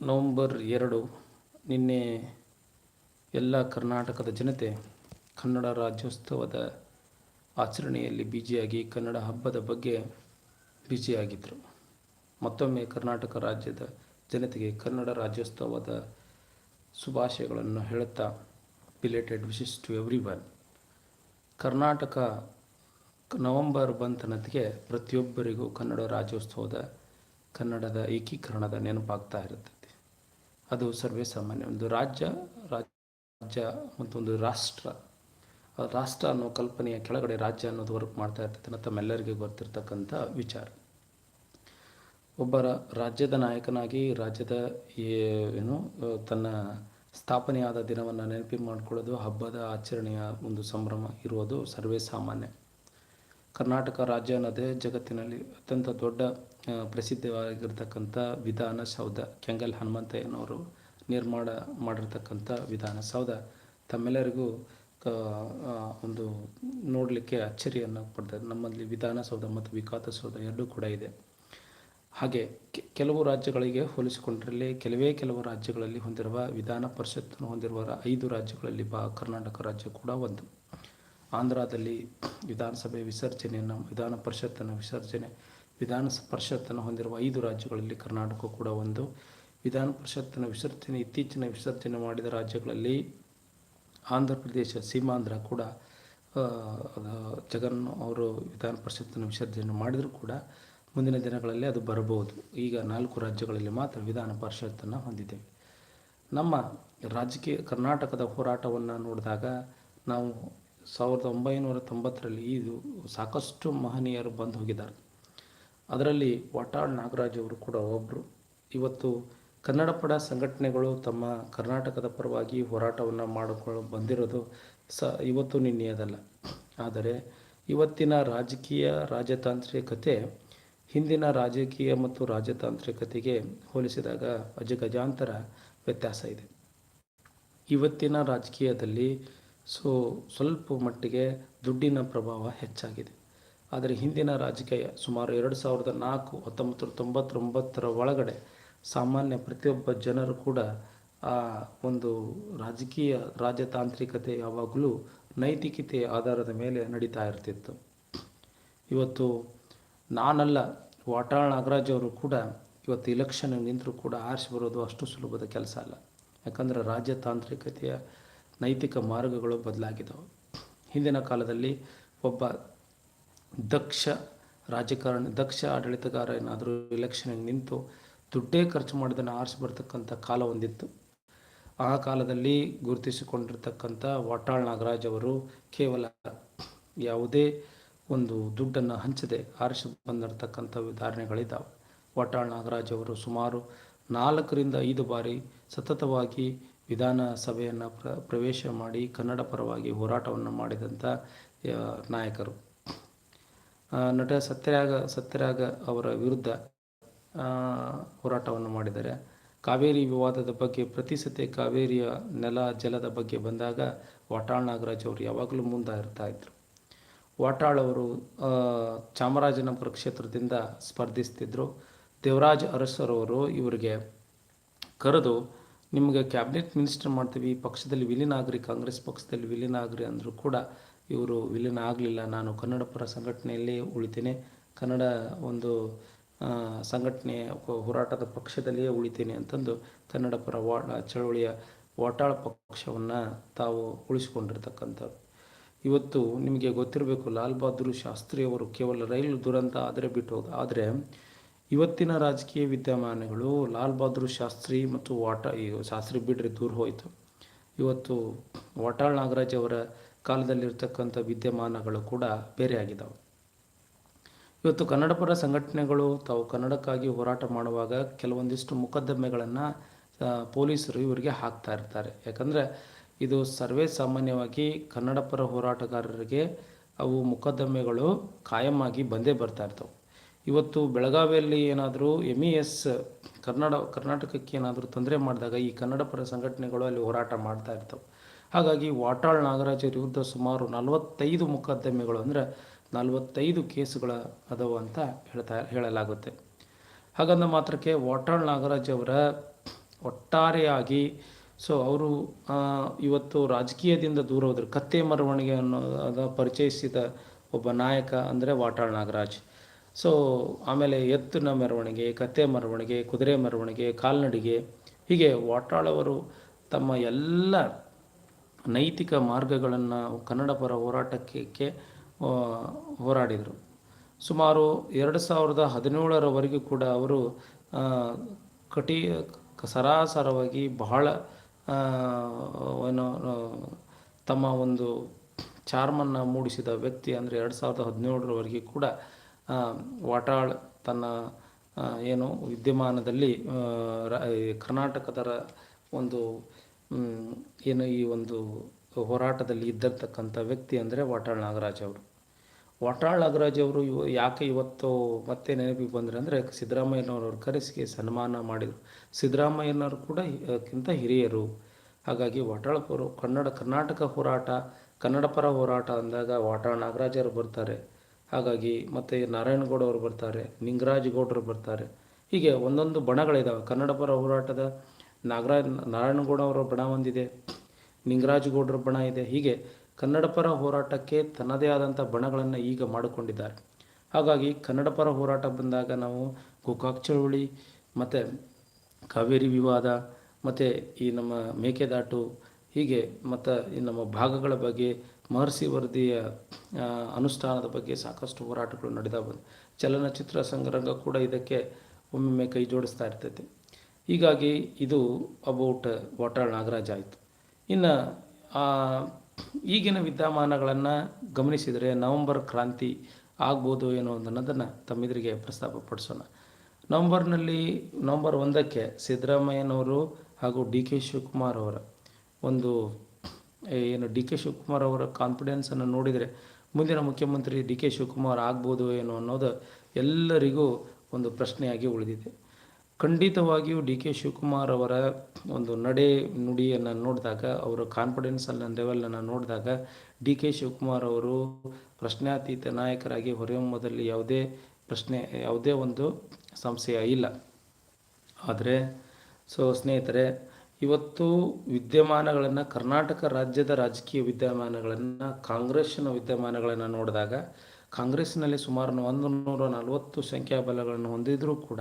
November ಎರಡು, ನಿನ್ನೆ ಎಲ್ಲ ಕರ್ನಾಟಕದ ಜನತೆ ಕನ್ನಡ ರಾಜ್ಯೋತ್ಸವದ ಆಚರಣೆಯಲ್ಲಿ ಬಿಜಿಯಾಗಿ ಕನ್ನಡ ಹಬ್ಬದ ಬಗ್ಗೆ ಬ್ಯುಸಿಯಾಗಿದ್ದರು ಮತ್ತೊಮ್ಮೆ ಕರ್ನಾಟಕ ರಾಜ್ಯದ ಜನತೆಗೆ ಕನ್ನಡ ರಾಜ್ಯೋತ್ಸವದ ಶುಭಾಶಯಗಳನ್ನು ಹೇಳುತ್ತಾ belated wishes to everyone Karnataka November ಬಂತನತಿಗೆ ಪ್ರತಿಯೊಬ್ಬರಿಗೂ ಕನ್ನಡ ರಾಜ್ಯೋತ್ಸವದ ಕನ್ನಡದ ಏಕೀಕರಣದ ನೆನಪಾಗ್ತಾ ಇರುತ್ತದೆ ಅದು ಸರ್ವೇ ಸಾಮಾನ್ಯ. ಒಂದು ರಾಜ್ಯ ರಾಜ್ಯ ಮತ್ತೊಂದು ರಾಷ್ಟ್ರ. ಆ ರಾಷ್ಟ್ರ ಅನ್ನೋ ಕಲ್ಪನೆಯ ಕೆಳಗಡೆ ರಾಜ್ಯ ಅನ್ನೋದು ವರ್ಕ್ ಮಾಡ್ತಾ ಇರ್ತದೆ ತಮ್ಮೆಲ್ಲರಿಗೂ ಗೊತ್ತಿರ್ತಕ್ಕಂಥ ವಿಚಾರ. ಒಬ್ಬರ ರಾಜ್ಯದ ನಾಯಕನಾಗಿ ರಾಜ್ಯದ ಏನು ತನ್ನ ಸ್ಥಾಪನೆಯಾದ ದಿನವನ್ನು ನೆನಪಿ ಮಾಡಿಕೊಳ್ಳೋದು, ಹಬ್ಬದ ಆಚರಣೆಯ ಒಂದು ಸಂಭ್ರಮ ಇರುವುದು ಸರ್ವೇ ಸಾಮಾನ್ಯ. ಕರ್ನಾಟಕ ರಾಜ್ಯ ಅನ್ನೋದೇ ಜಗತ್ತಿನಲ್ಲಿ ಅತ್ಯಂತ ದೊಡ್ಡ ಪ್ರಸಿದ್ಧವಾಗಿರ್ತಕ್ಕಂಥ ವಿಧಾನ ಸೌಧ. ಕೆಂಗಲ್ ಹನುಮಂತಯ್ಯನವರು ನಿರ್ಮಾಣ ಮಾಡಿರ್ತಕ್ಕಂಥ ವಿಧಾನಸೌಧ ತಮ್ಮೆಲ್ಲರಿಗೂ ಕ- ಒಂದು ನೋಡಲಿಕ್ಕೆ ಅಚ್ಚರಿಯನ್ನು ಪಡ್ತದೆ ನಮ್ಮಲ್ಲಿ ವಿಧಾನಸೌಧ ಮತ್ತು ವಿಕಾಸಸೌಧ ಎರಡೂ ಕೂಡ ಇದೆ. ಹಾಗೆ ಕೆಲವು ರಾಜ್ಯಗಳಿಗೆ ಹೋಲಿಸಿಕೊಂಡರಲ್ಲಿ ಕೆಲವೇ ಕೆಲವು ರಾಜ್ಯಗಳಲ್ಲಿ ಹೊಂದಿರುವ ವಿಧಾನ ಪರಿಷತ್ತನ್ನು ಹೊಂದಿರುವ ಐದು ರಾಜ್ಯಗಳಲ್ಲಿ ಬಾ, ಕರ್ನಾಟಕ ರಾಜ್ಯ ಕೂಡ ಒಂದು. ಆಂಧ್ರದಲ್ಲಿ ವಿಧಾನಸಭೆ ವಿಸರ್ಜನೆಯನ್ನು, ವಿಧಾನ ಪರಿಷತ್ತನ್ನು ವಿಸರ್ಜನೆ, ವಿಧಾನ ಪರಿಷತ್ತನ್ನು ಹೊಂದಿರುವ ಐದು ರಾಜ್ಯಗಳಲ್ಲಿ ಕರ್ನಾಟಕ ಕೂಡ ಒಂದು. ವಿಧಾನ ಪರಿಷತ್ತನ್ನು ವಿಸರ್ಜನೆ, ಇತ್ತೀಚಿನ ವಿಸರ್ಜನೆ ಮಾಡಿದ ರಾಜ್ಯಗಳಲ್ಲಿ ಆಂಧ್ರ ಪ್ರದೇಶ, ಸೀಮಾಂಧ್ರ ಕೂಡ ಜಗನ್ ಅವರು ವಿಧಾನ ಪರಿಷತ್ತನ್ನು ವಿಸರ್ಜನೆ ಮಾಡಿದರೂ ಕೂಡ ಮುಂದಿನ ದಿನಗಳಲ್ಲಿ ಅದು ಬರಬಹುದು. ಈಗ ನಾಲ್ಕು ರಾಜ್ಯಗಳಲ್ಲಿ ಮಾತ್ರ ವಿಧಾನ ಪರಿಷತ್ತನ್ನು ಹೊಂದಿದ್ದೇವೆ. ನಮ್ಮ ರಾಜಕೀಯ ಕರ್ನಾಟಕದ ಹೋರಾಟವನ್ನು ನೋಡಿದಾಗ ನಾವು ಸಾವಿರದ ಒಂಬೈನೂರ ತೊಂಬತ್ತರಲ್ಲಿ ಇದು ಸಾಕಷ್ಟು ಮಹನೀಯರು ಬಂದು ಹೋಗಿದ್ದಾರೆ. ಅದರಲ್ಲಿ ವಾಟಾಳ್ ನಾಗರಾಜ್ ಅವರು ಕೂಡ ಒಬ್ಬರು ಇವತ್ತು ಕನ್ನಡ ಪಡ ಸಂಘಟನೆಗಳು ತಮ್ಮ ಕರ್ನಾಟಕದ ಪರವಾಗಿ ಹೋರಾಟವನ್ನು ಮಾಡಿಕೊಂಡು ಬಂದಿರೋದು ಸ ಇವತ್ತು ನಿನ್ನೆಯದಲ್ಲ. ಆದರೆ ಇವತ್ತಿನ ರಾಜಕೀಯ ರಾಜತಾಂತ್ರಿಕತೆ ಹಿಂದಿನ ರಾಜಕೀಯ ಮತ್ತು ರಾಜತಾಂತ್ರಿಕತೆಗೆ ಹೋಲಿಸಿದಾಗ ಅಜಗಜಾಂತರ ವ್ಯತ್ಯಾಸ ಇದೆ. ಇವತ್ತಿನ ರಾಜಕೀಯದಲ್ಲಿ ಸೊ ಸ್ವಲ್ಪ ಮಟ್ಟಿಗೆ ದುಡ್ಡಿನ ಪ್ರಭಾವ ಹೆಚ್ಚಾಗಿದೆ. ಆದರೆ ಹಿಂದಿನ ರಾಜಕೀಯ ಸುಮಾರು ಎರಡು ಸಾವಿರದ ನಾಲ್ಕು ಹತ್ತೊಂಬತ್ತು ತೊಂಬತ್ತೊಂಬತ್ತರ ಒಳಗಡೆ ಸಾಮಾನ್ಯ ಪ್ರತಿಯೊಬ್ಬ ಜನರು ಕೂಡ ಆ ಒಂದು ರಾಜಕೀಯ ರಾಜತಾಂತ್ರಿಕತೆ ಯಾವಾಗಲೂ ನೈತಿಕತೆಯ ಆಧಾರದ ಮೇಲೆ ನಡೀತಾ ಇರ್ತಿತ್ತು. ಇವತ್ತು ನಾನಲ್ಲ, ವಾಟಾಳ್ ನಾಗರಾಜ್ ಅವರು ಕೂಡ ಇವತ್ತು ಇಲೆಕ್ಷನ್ ನಿಂತರೂ ಕೂಡ ಆರಿಸಿ ಬರೋದು ಅಷ್ಟು ಸುಲಭದ ಕೆಲಸ ಅಲ್ಲ. ಯಾಕಂದರೆ ರಾಜ್ಯತಾಂತ್ರಿಕತೆಯ ನೈತಿಕ ಮಾರ್ಗಗಳು ಬದಲಾಗಿದ್ದಾವೆ ಹಿಂದಿನ ಕಾಲದಲ್ಲಿ ಒಬ್ಬ ದಕ್ಷ ರಾಜಕಾರಣಿ, ದಕ್ಷ ಆಡಳಿತಗಾರ ಏನಾದರೂ ಇಲೆಕ್ಷನ್ಗೆ ನಿಂತು ದುಡ್ಡೇ ಖರ್ಚು ಮಾಡೋದನ್ನು ಆರಿಸಿ ಬರ್ತಕ್ಕಂಥ ಕಾಲ ಒಂದಿತ್ತು. ಆ ಕಾಲದಲ್ಲಿ ಗುರುತಿಸಿಕೊಂಡಿರ್ತಕ್ಕಂಥ ವಾಟಾಳ್ ನಾಗರಾಜ್ ಅವರು ಕೇವಲ ಯಾವುದೇ ಒಂದು ದುಡ್ಡನ್ನು ಹಂಚದೆ ಆರಿಸಿ ಬಂದಿರತಕ್ಕಂಥ ಉದಾಹರಣೆಗಳಿದ್ದಾವೆ ವಾಟಾಳ್ ನಾಗರಾಜ್ ಅವರು ಸುಮಾರು ನಾಲ್ಕರಿಂದ ಐದು ಬಾರಿ ಸತತವಾಗಿ ವಿಧಾನಸಭೆಯನ್ನು ಪ್ರ, ಪ್ರವೇಶ ಮಾಡಿ ಕನ್ನಡ ಪರವಾಗಿ ಹೋರಾಟವನ್ನು ಮಾಡಿದಂಥ ನಾಯಕರು. ನಟ ಸತ್ಯರಾಗ ಸತ್ಯರಾಗ ಅವರ ವಿರುದ್ಧ ಹೋರಾಟವನ್ನು ಮಾಡಿದ್ದಾರೆ. ಕಾವೇರಿ ವಿವಾದದ ಬಗ್ಗೆ ಪ್ರತಿ ಸತಿ ಕಾವೇರಿಯ ನೆಲ ಜಲದ ಬಗ್ಗೆ ಬಂದಾಗ ವಾಟಾಳ್ ನಾಗರಾಜ್ ಅವರು ಯಾವಾಗಲೂ ಮುಂದೆ ಇರ್ತಾ ಇದ್ರು. ವಾಟಾಳ್ ಅವರು ಚಾಮರಾಜನಗರ ಕ್ಷೇತ್ರದಿಂದ ಸ್ಪರ್ಧಿಸ್ತಿದ್ರು. ದೇವರಾಜ್ ಅರಸರವರು ಇವರಿಗೆ ಕರೆದು ನಿಮಗೆ ಕ್ಯಾಬಿನೆಟ್ ಮಿನಿಸ್ಟರ್ ಮಾಡ್ತೀವಿ ಪಕ್ಷದಲ್ಲಿ ವಿಲೀನ ಆಗ್ರಿ, ಕಾಂಗ್ರೆಸ್ ಪಕ್ಷದಲ್ಲಿ ವಿಲೀನ ಆಗ್ರಿ ಅಂದರೂ ಕೂಡ ಇವರು ವಿಲೀನ ಆಗಲಿಲ್ಲ. ನಾನು ಕನ್ನಡ ಪರ ಸಂಘಟನೆಯಲ್ಲಿ ಉಳಿತೇನೆ. ಕನ್ನಡ ಒಂದು ಸಂಘಟನೆ ಹೋರಾಟದ ಪಕ್ಷದಲ್ಲಿಯೇ ಉಳಿತೇನೆ ಅಂತಂದು ಕನ್ನಡ ಪರ ವಾ, ಚಳವಳಿಯ ವಾಟಾಳ ಪಕ್ಷವನ್ನು ತಾವು ಉಳಿಸಿಕೊಂಡಿರ್ತಕ್ಕಂಥವ್ರು. ಇವತ್ತು ನಿಮಗೆ ಗೊತ್ತಿರಬೇಕು, ಲಾಲ್ ಬಹದ್ದೂರ್ ಶಾಸ್ತ್ರಿ ಅವರು ಕೇವಲ ರೈಲು ದುರಂತ ಆದರೆ ಬಿಟ್ಟು ಹೋದ ಆದರೆ ಇವತ್ತಿನ ರಾಜಕೀಯ ವಿದ್ಯಮಾನಗಳು ಲಾಲ್ ಬಹದ್ದೂರ್ ಶಾಸ್ತ್ರಿ ಮತ್ತು ವಾಟ ಶಾಸ್ತ್ರಿ ಬಿಡ್ರಿ ದೂರ ಹೋಯಿತು. ಇವತ್ತು ವಾಟಾಳ್ ನಾಗರಾಜ್ ಅವರ ಕಾಲದಲ್ಲಿರ್ತಕ್ಕಂಥ ವಿದ್ಯಮಾನಗಳು ಕೂಡ ಬೇರೆ ಆಗಿದ್ದಾವೆ ಇವತ್ತು ಕನ್ನಡಪರ ಸಂಘಟನೆಗಳು ತಾವು ಕನ್ನಡಕ್ಕಾಗಿ ಹೋರಾಟ ಮಾಡುವಾಗ ಕೆಲವೊಂದಿಷ್ಟು ಮೊಕದ್ದಮೆಗಳನ್ನು ಪೊಲೀಸರು ಇವರಿಗೆ ಹಾಕ್ತಾ ಇರ್ತಾರೆ. ಯಾಕಂದರೆ ಇದು ಸರ್ವೇ ಸಾಮಾನ್ಯವಾಗಿ ಕನ್ನಡಪರ ಹೋರಾಟಗಾರರಿಗೆ ಅವು ಮೊಕದ್ದಮೆಗಳು ಕಾಯಮಾಗಿ ಬಂದೇ ಬರ್ತಾ ಇರ್ತವೆ. ಇವತ್ತು ಬೆಳಗಾವಿಯಲ್ಲಿ ಏನಾದರೂ ಎಂ ಇ ಎಸ್ ಕನ್ನಡ, ಕರ್ನಾಟಕಕ್ಕೆ ಏನಾದರೂ ತೊಂದರೆ ಮಾಡಿದಾಗ ಈ ಕನ್ನಡ ಪರ ಸಂಘಟನೆಗಳು ಅಲ್ಲಿ ಹೋರಾಟ ಮಾಡ್ತಾ ಇರ್ತವೆ. ಹಾಗಾಗಿ ವಾಟಾಳ್ ನಾಗರಾಜ್ ವಿರುದ್ಧ ಸುಮಾರು ನಲವತ್ತೈದು ಮೊಕದ್ದಮೆಗಳು ಅಂದರೆ ನಲವತ್ತೈದು ಕೇಸುಗಳ ಅದವು ಅಂತ ಹೇಳ್ತಾ, ಹೇಳಲಾಗುತ್ತೆ. ಹಾಗಂದ ಮಾತ್ರಕ್ಕೆ ವಾಟಾಳ್ ನಾಗರಾಜ್ ಅವರ ಒಟ್ಟಾರೆಯಾಗಿ, ಸೊ ಅವರು ಇವತ್ತು ರಾಜಕೀಯದಿಂದ ದೂರ ಹೋದರು. ಕತ್ತೆ ಮೆರವಣಿಗೆ ಅನ್ನೋದ ಪರಿಚಯಿಸಿದ ಒಬ್ಬ ನಾಯಕ ಅಂದರೆ ವಾಟಾಳ್ ನಾಗರಾಜ್. ಸೊ ಆಮೇಲೆ ಎತ್ತಿನ ಮೆರವಣಿಗೆ, ಕತ್ತೆ ಮೆರವಣಿಗೆ, ಕುದುರೆ ಮೆರವಣಿಗೆ, ಕಾಲ್ನಡಿಗೆ, ಹೀಗೆ ವಾಟಾಳವರು ತಮ್ಮ ಎಲ್ಲ ನೈತಿಕ ಮಾರ್ಗಗಳನ್ನು ಕನ್ನಡ ಪರ ಹೋರಾಟಕ್ಕೆ ಹೋರಾಡಿದರು. ಸುಮಾರು ಎರಡು ಸಾವಿರದ ಹದಿನೇಳರವರೆಗೂ ಕೂಡ ಅವರು ಕಟಿ, ಸರಾಸರವಾಗಿ ಬಹಳ ಏನೋ ತಮ್ಮ ಒಂದು ಚಾರ್ಮನ್ನು ಮೂಡಿಸಿದ ವ್ಯಕ್ತಿ ಅಂದರೆ ಎರಡು ಸಾವಿರದ ಹದಿನೇಳರವರೆಗೆ ಕೂಡ ವಾಟಾಳ್ ತನ್ನ ಏನು ವಿದ್ಯಮಾನದಲ್ಲಿ ಕರ್ನಾಟಕದ ಒಂದು ಏನು ಈ ಒಂದು ಹೋರಾಟದಲ್ಲಿ ಇದ್ದಿರ್ತಕ್ಕಂಥ ವ್ಯಕ್ತಿ ಅಂದರೆ ವಾಟಾಳ್ ನಾಗರಾಜ್ ಅವರು. ವಾಟಾಳ್ ನಾಗರಾಜ್ ಅವರು ಇವ, ಯಾಕೆ ಇವತ್ತು ಮತ್ತೆ ನೆನಪಿಗೆ ಬಂದರೆ ಅಂದರೆ ಸಿದ್ದರಾಮಯ್ಯನವರು ಕರೆಸಿ ಸನ್ಮಾನ ಮಾಡಿದರು. ಸಿದ್ದರಾಮಯ್ಯನವರು ಕೂಡ ಕ್ಕಿಂತ ಹಿರಿಯರು. ಹಾಗಾಗಿ ವಾಟಾಳ್ ಕನ್ನಡ, ಕರ್ನಾಟಕ ಹೋರಾಟ, ಕನ್ನಡ ಪರ ಹೋರಾಟ ಅಂದಾಗ ವಾಟಾಳ್ ನಾಗರಾಜರು ಬರ್ತಾರೆ. ಹಾಗಾಗಿ ಮತ್ತು ನಾರಾಯಣಗೌಡ ಅವರು ಬರ್ತಾರೆ, ನಿಂಗರಾಜ್ ಗೌಡರು ಬರ್ತಾರೆ. ಹೀಗೆ ಒಂದೊಂದು ಬಣಗಳಿದ್ದಾವೆ ಕನ್ನಡ ಪರ ಹೋರಾಟದ ನಾಗರಾಜ್ ನಾರಾಯಣಗೌಡ ಅವರ ಬಣ ಒಂದಿದೆ, ನಿಂಗರಾಜ್ ಗೌಡರ ಬಣ ಇದೆ. ಹೀಗೆ ಕನ್ನಡ ಪರ ಹೋರಾಟಕ್ಕೆ ತನ್ನದೇ ಆದಂಥ ಬಣಗಳನ್ನು ಈಗ ಮಾಡಿಕೊಂಡಿದ್ದಾರೆ. ಹಾಗಾಗಿ ಕನ್ನಡ ಪರ ಹೋರಾಟ ಬಂದಾಗ ನಾವು ಗೋಕಾಕ್ ಚಳುವಳಿ, ಮತ್ತು ಕಾವೇರಿ ವಿವಾದ, ಮತ್ತು ಈ ನಮ್ಮ ಮೇಕೆದಾಟು, ಹೀಗೆ ಮತ್ತು ಈ ನಮ್ಮ ಭಾಗಗಳ ಬಗ್ಗೆ ಮಹರ್ಷಿ ವರದಿಯ ಅನುಷ್ಠಾನದ ಬಗ್ಗೆ ಸಾಕಷ್ಟು ಹೋರಾಟಗಳು ನಡೆದ ಬಂದು ಚಲನಚಿತ್ರ ಸಂಗ್ರಹ ಕೂಡ ಇದಕ್ಕೆ ಒಮ್ಮೊಮ್ಮೆ ಕೈ ಜೋಡಿಸ್ತಾ ಇರ್ತೈತಿ. ಹೀಗಾಗಿ ಇದು ಅಬೌಟ್ ವಾಟಾಳ್ ನಾಗರಾಜ್ ಆಯಿತು. ಇನ್ನು ಈಗಿನ ವಿದ್ಯಮಾನಗಳನ್ನು ಗಮನಿಸಿದರೆ ನವೆಂಬರ್ ಕ್ರಾಂತಿ ಆಗ್ಬೋದು ಏನೋ ಅನ್ನೋದನ್ನು ತಮ್ಮೆದುರಿಗೆ ಪ್ರಸ್ತಾಪಪಡಿಸೋಣ ನವಂಬರ್ನಲ್ಲಿ, ನವಂಬರ್ ಒಂದಕ್ಕೆ ಸಿದ್ದರಾಮಯ್ಯನವರು ಹಾಗೂ ಡಿ ಕೆ ಶಿವಕುಮಾರ್ ಅವರ ಒಂದು ಏನು ಡಿ ಕೆ ಶಿವಕುಮಾರ್ ಅವರ ಕಾನ್ಫಿಡೆನ್ಸನ್ನು ನೋಡಿದರೆ ಮುಂದಿನ ಮುಖ್ಯಮಂತ್ರಿ ಡಿ ಕೆ ಶಿವಕುಮಾರ್ ಆಗ್ಬೋದು ಏನೋ ಅನ್ನೋದು ಎಲ್ಲರಿಗೂ ಒಂದು ಪ್ರಶ್ನೆಯಾಗಿ ಉಳಿದಿದೆ. ಖಂಡಿತವಾಗಿಯೂ ಡಿ ಕೆ ಶಿವಕುಮಾರ್ ಅವರ ಒಂದು ನಡೆ ನುಡಿಯನ್ನು ನೋಡಿದಾಗ, ಅವರ ಕಾನ್ಫಿಡೆನ್ಸ್ ಅನ್ನ ಲೆವೆಲನ್ನು ನೋಡಿದಾಗ ಡಿ ಕೆ ಶಿವಕುಮಾರ್ ಅವರು ಪ್ರಶ್ನಾತೀತ ನಾಯಕರಾಗಿ ಹೊರಹೊಮ್ಮದಲ್ಲಿ ಯಾವುದೇ ಪ್ರಶ್ನೆ, ಯಾವುದೇ ಒಂದು ಸಂಶಯ ಇಲ್ಲ. ಆದರೆ, ಸೊ ಸ್ನೇಹಿತರೆ ಇವತ್ತು ವಿದ್ಯಮಾನಗಳನ್ನು ಕರ್ನಾಟಕ ರಾಜ್ಯದ ರಾಜಕೀಯ ವಿದ್ಯಮಾನಗಳನ್ನು ಕಾಂಗ್ರೆಸ್ನ ವಿದ್ಯಮಾನಗಳನ್ನು ನೋಡಿದಾಗ ಕಾಂಗ್ರೆಸ್ನಲ್ಲಿ ಸುಮಾರು ಒಂದು ನೂರ ನಲವತ್ತು ಸಂಖ್ಯಾಬಲಗಳನ್ನು ಹೊಂದಿದ್ರೂ ಕೂಡ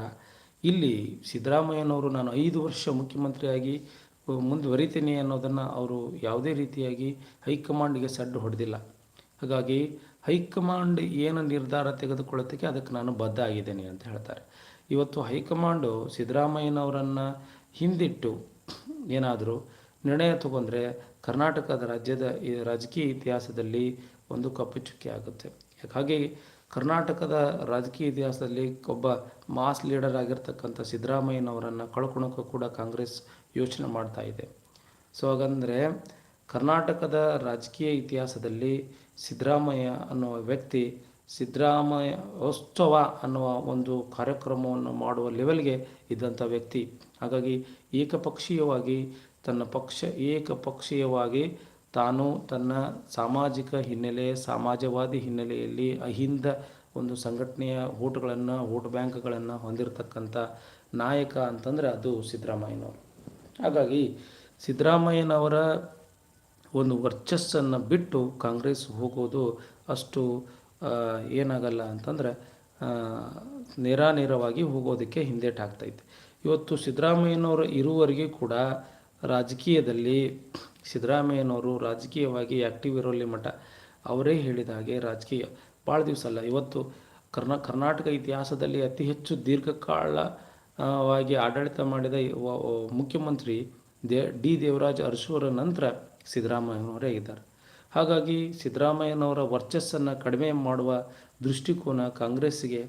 ಇಲ್ಲಿ ಸಿದ್ದರಾಮಯ್ಯನವರು ನಾನು ಐದು ವರ್ಷ ಮುಖ್ಯಮಂತ್ರಿಯಾಗಿ ಮುಂದುವರಿತೀನಿ ಅನ್ನೋದನ್ನು ಅವರು ಯಾವುದೇ ರೀತಿಯಾಗಿ ಹೈಕಮಾಂಡ್ಗೆ ಸಡ್ಡು ಹೊಡೆದಿಲ್ಲ. ಹಾಗಾಗಿ ಹೈಕಮಾಂಡ್ ಏನು ನಿರ್ಧಾರ ತೆಗೆದುಕೊಳ್ಳೋದಕ್ಕೆ ಅದಕ್ಕೆ ನಾನು ಬದ್ಧ ಆಗಿದ್ದೇನೆ ಅಂತ ಹೇಳ್ತಾರೆ. ಇವತ್ತು ಹೈಕಮಾಂಡು ಸಿದ್ದರಾಮಯ್ಯನವರನ್ನು ಹಿಂದಿಟ್ಟು ಏನಾದರೂ ನಿರ್ಣಯ ತಗೊಂಡ್ರೆ ಕರ್ನಾಟಕದ ರಾಜ್ಯದ ಈ ರಾಜಕೀಯ ಇತಿಹಾಸದಲ್ಲಿ ಒಂದು ಕಪ್ಪು ಚುಕ್ಕಿ ಆಗುತ್ತೆ. ಹಾಗಾಗಿ ಕರ್ನಾಟಕದ ರಾಜಕೀಯ ಇತಿಹಾಸದಲ್ಲಿ ಒಬ್ಬ ಮಾಸ್ ಲೀಡರ್ ಆಗಿರ್ತಕ್ಕಂಥ ಸಿದ್ದರಾಮಯ್ಯನವರನ್ನು ಕಳ್ಕೊಳಕ್ಕೂ ಕೂಡ ಕಾಂಗ್ರೆಸ್ ಯೋಚನೆ ಮಾಡ್ತಾ ಇದೆ. ಸೊ ಹಾಗಂದರೆ ಕರ್ನಾಟಕದ ರಾಜಕೀಯ ಇತಿಹಾಸದಲ್ಲಿ ಸಿದ್ದರಾಮಯ್ಯ ಅನ್ನುವ ವ್ಯಕ್ತಿ ಸಿದ್ದರಾಮಯ್ಯ ಉತ್ಸವ ಅನ್ನುವ ಒಂದು ಕಾರ್ಯಕ್ರಮವನ್ನು ಮಾಡುವ ಲೆವೆಲ್ಗೆ ಇದ್ದಂಥ ವ್ಯಕ್ತಿ. ಹಾಗಾಗಿ ಏಕಪಕ್ಷೀಯವಾಗಿ, ತನ್ನ ಪಕ್ಷ, ಏಕಪಕ್ಷೀಯವಾಗಿ ತಾನು ತನ್ನ ಸಾಮಾಜಿಕ ಹಿನ್ನೆಲೆ, ಸಮಾಜವಾದಿ ಹಿನ್ನೆಲೆಯಲ್ಲಿ ಅಹಿಂದ ಒಂದು ಸಂಘಟನೆಯ ಓಟ್ಗಳನ್ನು, ಓಟ್ ಬ್ಯಾಂಕ್ಗಳನ್ನು ಹೊಂದಿರತಕ್ಕಂಥ ನಾಯಕ ಅಂತಂದರೆ ಅದು ಸಿದ್ದರಾಮಯ್ಯನವರು. ಹಾಗಾಗಿ ಸಿದ್ದರಾಮಯ್ಯನವರ ಒಂದು ವರ್ಚಸ್ಸನ್ನು ಬಿಟ್ಟು ಕಾಂಗ್ರೆಸ್ ಹೋಗೋದು ಅಷ್ಟು ಏನಾಗಲ್ಲ ಅಂತಂದರೆ ನೇರಾನೇರವಾಗಿ ಹೋಗೋದಕ್ಕೆ ಹಿಂದೇಟಾಗ್ತೈತೆ ಇವತ್ತು ಸಿದ್ದರಾಮಯ್ಯನವರು ಇರುವವರೆಗೆ ಕೂಡ ರಾಜಕೀಯದಲ್ಲಿ ಸಿದ್ದರಾಮಯ್ಯನವರು ರಾಜಕೀಯವಾಗಿ ಆ್ಯಕ್ಟಿವ್ ಇರೋಲ್ಲಿ ಮಠ. ಅವರೇ ಹೇಳಿದ ಹಾಗೆ ರಾಜಕೀಯ. ಭಾಳ ದಿವಸ ಅಲ್ಲ, ಇವತ್ತು ಕರ್ನಾ, ಕರ್ನಾಟಕ ಇತಿಹಾಸದಲ್ಲಿ ಅತಿ ಹೆಚ್ಚು ದೀರ್ಘಕಾಲವಾಗಿ ವಾಗಿ ಆಡಳಿತ ಮಾಡಿದ ಮುಖ್ಯಮಂತ್ರಿ ದೇ, ಡಿ ದೇವರಾಜ್ ಅರಸೂರ ನಂತರ ಸಿದ್ದರಾಮಯ್ಯನವರೇ ಇದ್ದಾರೆ ಹಾಗಾಗಿ ಸಿದ್ದರಾಮಯ್ಯನವರ ವರ್ಚಸ್ಸನ್ನು ಕಡಿಮೆ ಮಾಡುವ ದೃಷ್ಟಿಕೋನ ಕಾಂಗ್ರೆಸ್ಸಿಗೆ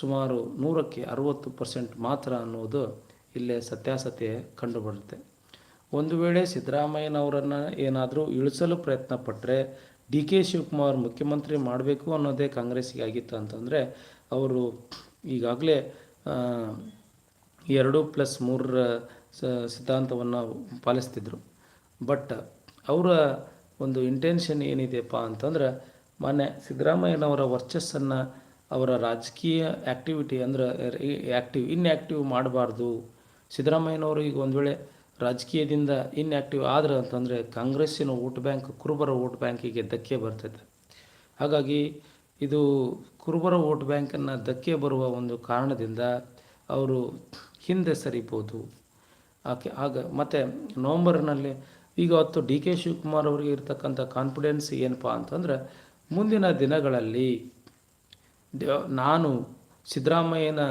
ಸುಮಾರು ನೂರಕ್ಕೆ ಅರುವತ್ತು ಪರ್ಸೆಂಟ್ ಮಾತ್ರ ಅನ್ನೋದು ಇಲ್ಲೇ ಸತ್ಯಾಸತ್ಯ ಕಂಡುಬರುತ್ತೆ. ಒಂದು ವೇಳೆ ಸಿದ್ದರಾಮಯ್ಯನವರನ್ನು ಏನಾದರೂ ಇಳಿಸಲು ಪ್ರಯತ್ನ ಪಟ್ಟರೆ ಡಿ ಕೆ ಶಿವಕುಮಾರ್ ಮುಖ್ಯಮಂತ್ರಿ ಮಾಡಬೇಕು ಅನ್ನೋದೇ ಕಾಂಗ್ರೆಸ್ಸಿಗೆ ಆಗಿತ್ತು ಅಂತಂದರೆ ಅವರು ಈಗಾಗಲೇ ಎರಡು ಪ್ಲಸ್ ಮೂರರ ಸಿದ್ಧಾಂತವನ್ನು ಪಾಲಿಸ್ತಿದ್ರು. ಬಟ್ ಅವರ ಒಂದು ಇಂಟೆನ್ಷನ್ ಏನಿದೆಯಪ್ಪ ಅಂತಂದ್ರೆ, ಮೊನ್ನೆ ಸಿದ್ದರಾಮಯ್ಯನವರ ವರ್ಚಸ್ಸನ್ನು ಅವರ ರಾಜಕೀಯ ಆ್ಯಕ್ಟಿವಿಟಿ ಅಂದ್ರೆ ಆ್ಯಕ್ಟಿವ್ ಇನ್ಆ್ಯಕ್ಟಿವ್ ಮಾಡಬಾರ್ದು. ಸಿದ್ದರಾಮಯ್ಯನವರು ಈಗ ಒಂದು ವೇಳೆ ರಾಜಕೀಯದಿಂದ ಇನ್ಆ್ಯಕ್ಟಿವ್ ಆದ್ರೆ ಅಂತಂದರೆ, ಕಾಂಗ್ರೆಸ್ಸಿನ ವೋಟ್ ಬ್ಯಾಂಕ್, ಕುರುಬರ ವೋಟ್ ಬ್ಯಾಂಕಿಗೆ ಧಕ್ಕೆ ಬರ್ತೈತೆ. ಹಾಗಾಗಿ ಇದು ಕುರುಬರ ವೋಟ್ ಬ್ಯಾಂಕನ್ನು ಧಕ್ಕೆ ಬರುವ ಒಂದು ಕಾರಣದಿಂದ ಅವರು ಹಿಂದೆ ಸರಿಬೋದು. ಆಕೆ, ಆಗ, ಮತ್ತು ನವಂಬರ್ನಲ್ಲಿ ಈಗ ಹೊತ್ತು ಡಿ ಕೆ ಶಿವಕುಮಾರ್ ಅವರಿಗೆ ಇರ್ತಕ್ಕಂಥ ಕಾನ್ಫಿಡೆನ್ಸ್ ಏನಪ್ಪ ಅಂತಂದ್ರೆ ಮುಂದಿನ ದಿನಗಳಲ್ಲಿ ನಾನು ಸಿದ್ದರಾಮಯ್ಯನ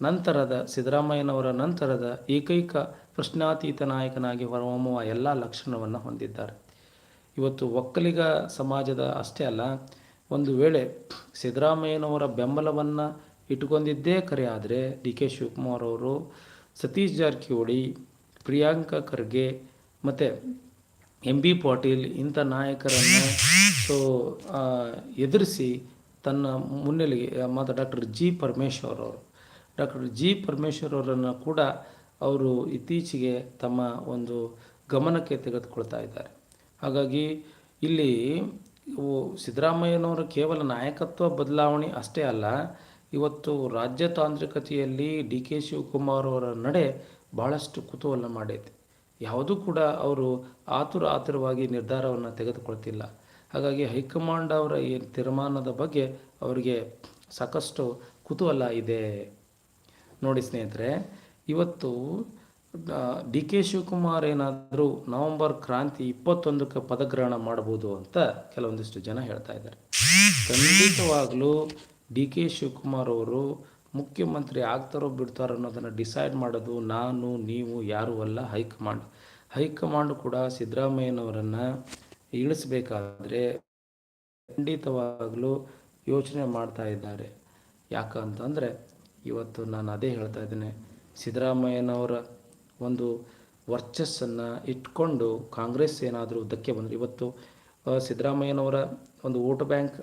ನಂತರದ, ಸಿದ್ದರಾಮಯ್ಯನವರ ನಂತರದ ಏಕೈಕ ಪ್ರಶ್ನಾತೀತ ನಾಯಕನಾಗಿ ಹೊರಹೊಮ್ಮುವ ಎಲ್ಲ ಲಕ್ಷಣವನ್ನು ಹೊಂದಿದ್ದಾರೆ. ಇವತ್ತು ಒಕ್ಕಲಿಗ ಸಮಾಜದ ಅಷ್ಟೇ ಅಲ್ಲ, ಒಂದು ವೇಳೆ ಸಿದ್ದರಾಮಯ್ಯನವರ ಬೆಂಬಲವನ್ನು ಇಟ್ಕೊಂಡಿದ್ದೇ ಕರೆ ಆದರೆ ಡಿ ಕೆ ಶಿವಕುಮಾರ್ ಅವರು ಸತೀಶ್ ಜಾರಕಿಹೊಳಿ, ಪ್ರಿಯಾಂಕಾ ಖರ್ಗೆ ಮತ್ತು ಎಂ ಬಿ ಪಾಟೀಲ್ ಇಂಥ ನಾಯಕರನ್ನು ಸೊ ಎದುರಿಸಿ ತನ್ನ ಮುನ್ನೆಲೆಗೆ ಮತ್ತು ಡಾಕ್ಟರ್ ಜಿ ಪರಮೇಶ್ವರ್ ಅವರು. ಡಾಕ್ಟರ್ ಜಿ ಪರಮೇಶ್ವರ್ ಅವರನ್ನು ಕೂಡ ಅವರು ಇತ್ತೀಚೆಗೆ ತಮ್ಮ ಒಂದು ಗಮನಕ್ಕೆ ತೆಗೆದುಕೊಳ್ತಾ ಇದ್ದಾರೆ. ಹಾಗಾಗಿ ಇಲ್ಲಿ ಸಿದ್ದರಾಮಯ್ಯನವರು ಕೇವಲ ನಾಯಕತ್ವ ಬದಲಾವಣೆ ಅಷ್ಟೇ ಅಲ್ಲ, ಇವತ್ತು ರಾಜ್ಯ ತಾಂತ್ರಿಕತೆಯಲ್ಲಿ ಡಿ ಕೆ ಶಿವಕುಮಾರ್ ಅವರ ನಡೆ ಭಾಳಷ್ಟು ಕುತೂಹಲ ಮಾಡೈತೆ ಯಾವುದೂ ಕೂಡ ಅವರು ಆತುರ ಆತುರವಾಗಿ ನಿರ್ಧಾರವನ್ನು ತೆಗೆದುಕೊಳ್ತಿಲ್ಲ. ಹಾಗಾಗಿ ಹೈಕಮಾಂಡ್ ಅವರ ಈ ತೀರ್ಮಾನದ ಬಗ್ಗೆ ಅವರಿಗೆ ಸಾಕಷ್ಟು ಕುತೂಹಲ ಇದೆ. ನೋಡಿ ಸ್ನೇಹಿತರೆ, ಇವತ್ತು ಡಿ ಕೆ ಶಿವಕುಮಾರ್ ಏನಾದರೂ ನವೆಂಬರ್ ಕ್ರಾಂತಿ ಇಪ್ಪತ್ತೊಂದಕ್ಕೆ ಪದಗ್ರಹಣ ಮಾಡ್ಬೋದು ಅಂತ ಕೆಲವೊಂದಿಷ್ಟು ಜನ ಹೇಳ್ತಾ ಇದ್ದಾರೆ. ಖಂಡಿತವಾಗಲೂ ಡಿ ಕೆ ಶಿವಕುಮಾರ್ ಅವರು ಮುಖ್ಯಮಂತ್ರಿ ಆಗ್ತಾರೋ ಬಿಡ್ತಾರೋ ಅನ್ನೋದನ್ನು ಡಿಸೈಡ್ ಮಾಡೋದು ನಾನು, ನೀವು, ಯಾರೂ ಅಲ್ಲ ಹೈಕಮಾಂಡ್. ಹೈಕಮಾಂಡ್ ಕೂಡ ಸಿದ್ದರಾಮಯ್ಯನವರನ್ನು ಇಳಿಸಬೇಕಾದ್ರೆ ಖಂಡಿತವಾಗಲೂ ಯೋಚನೆ ಮಾಡ್ತಾ ಇದ್ದಾರೆ. ಯಾಕಂತಂದರೆ ಇವತ್ತು ನಾನು ಅದೇ ಹೇಳ್ತಾ ಇದ್ದೇನೆ, ಸಿದ್ದರಾಮಯ್ಯನವರ ಒಂದು ವರ್ಚಸ್ಸನ್ನು ಇಟ್ಕೊಂಡು ಕಾಂಗ್ರೆಸ್ ಏನಾದರೂ ಧಕ್ಕೆ ಬಂದರೆ, ಇವತ್ತು ಸಿದ್ದರಾಮಯ್ಯನವರ ಒಂದು ವೋಟ್ ಬ್ಯಾಂಕ್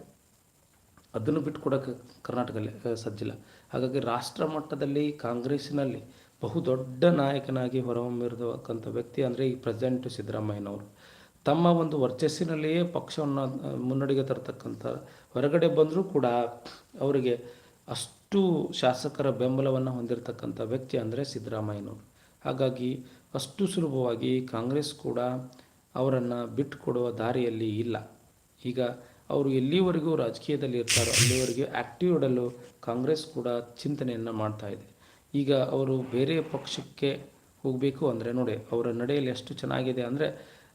ಅದನ್ನು ಬಿಟ್ಟು ಕೊಡೋಕ್ಕೆ ಕರ್ನಾಟಕದಲ್ಲಿ ಸಜ್ಜಿಲ್ಲ. ಹಾಗಾಗಿ ರಾಷ್ಟ್ರ ಮಟ್ಟದಲ್ಲಿ ಕಾಂಗ್ರೆಸ್ಸಿನಲ್ಲಿ ಬಹುದೊಡ್ಡ ನಾಯಕನಾಗಿ ಹೊರಹೊಮ್ಮಿರತಕ್ಕಂಥ ವ್ಯಕ್ತಿ ಅಂದರೆ ಈ ಪ್ರೆಸೆಂಟ್ ಸಿದ್ದರಾಮಯ್ಯನವರು. ತಮ್ಮ ಒಂದು ವರ್ಚಸ್ಸಿನಲ್ಲಿಯೇ ಪಕ್ಷವನ್ನು ಮುನ್ನಡೆಗೆ ತರತಕ್ಕಂಥ ಹೊರಗಡೆ ಬಂದರೂ ಕೂಡ ಅವರಿಗೆ ಅಷ್ಟು ಶಾಸಕರ ಬೆಂಬಲವನ್ನು ಹೊಂದಿರತಕ್ಕಂಥ ವ್ಯಕ್ತಿ ಅಂದರೆ ಸಿದ್ದರಾಮಯ್ಯನವರು. ಹಾಗಾಗಿ ಅಷ್ಟು ಸುಲಭವಾಗಿ ಕಾಂಗ್ರೆಸ್ ಕೂಡ ಅವರನ್ನು ಬಿಟ್ಟುಕೊಡುವ ದಾರಿಯಲ್ಲಿ ಇಲ್ಲ. ಈಗ ಅವರು ಎಲ್ಲಿವರೆಗೂ ರಾಜಕೀಯದಲ್ಲಿ ಇರ್ತಾರೋ ಅಲ್ಲಿವರೆಗೂ ಆ್ಯಕ್ಟಿವ್ ಇಡಲು ಕಾಂಗ್ರೆಸ್ ಕೂಡ ಚಿಂತನೆಯನ್ನು ಮಾಡ್ತಾ ಇದೆ. ಈಗ ಅವರು ಬೇರೆ ಪಕ್ಷಕ್ಕೆ ಹೋಗಬೇಕು ಅಂದರೆ ನೋಡಿ, ಅವರ ನಡೆಯಲ್ಲಿ ಎಷ್ಟು ಚೆನ್ನಾಗಿದೆ ಅಂದರೆ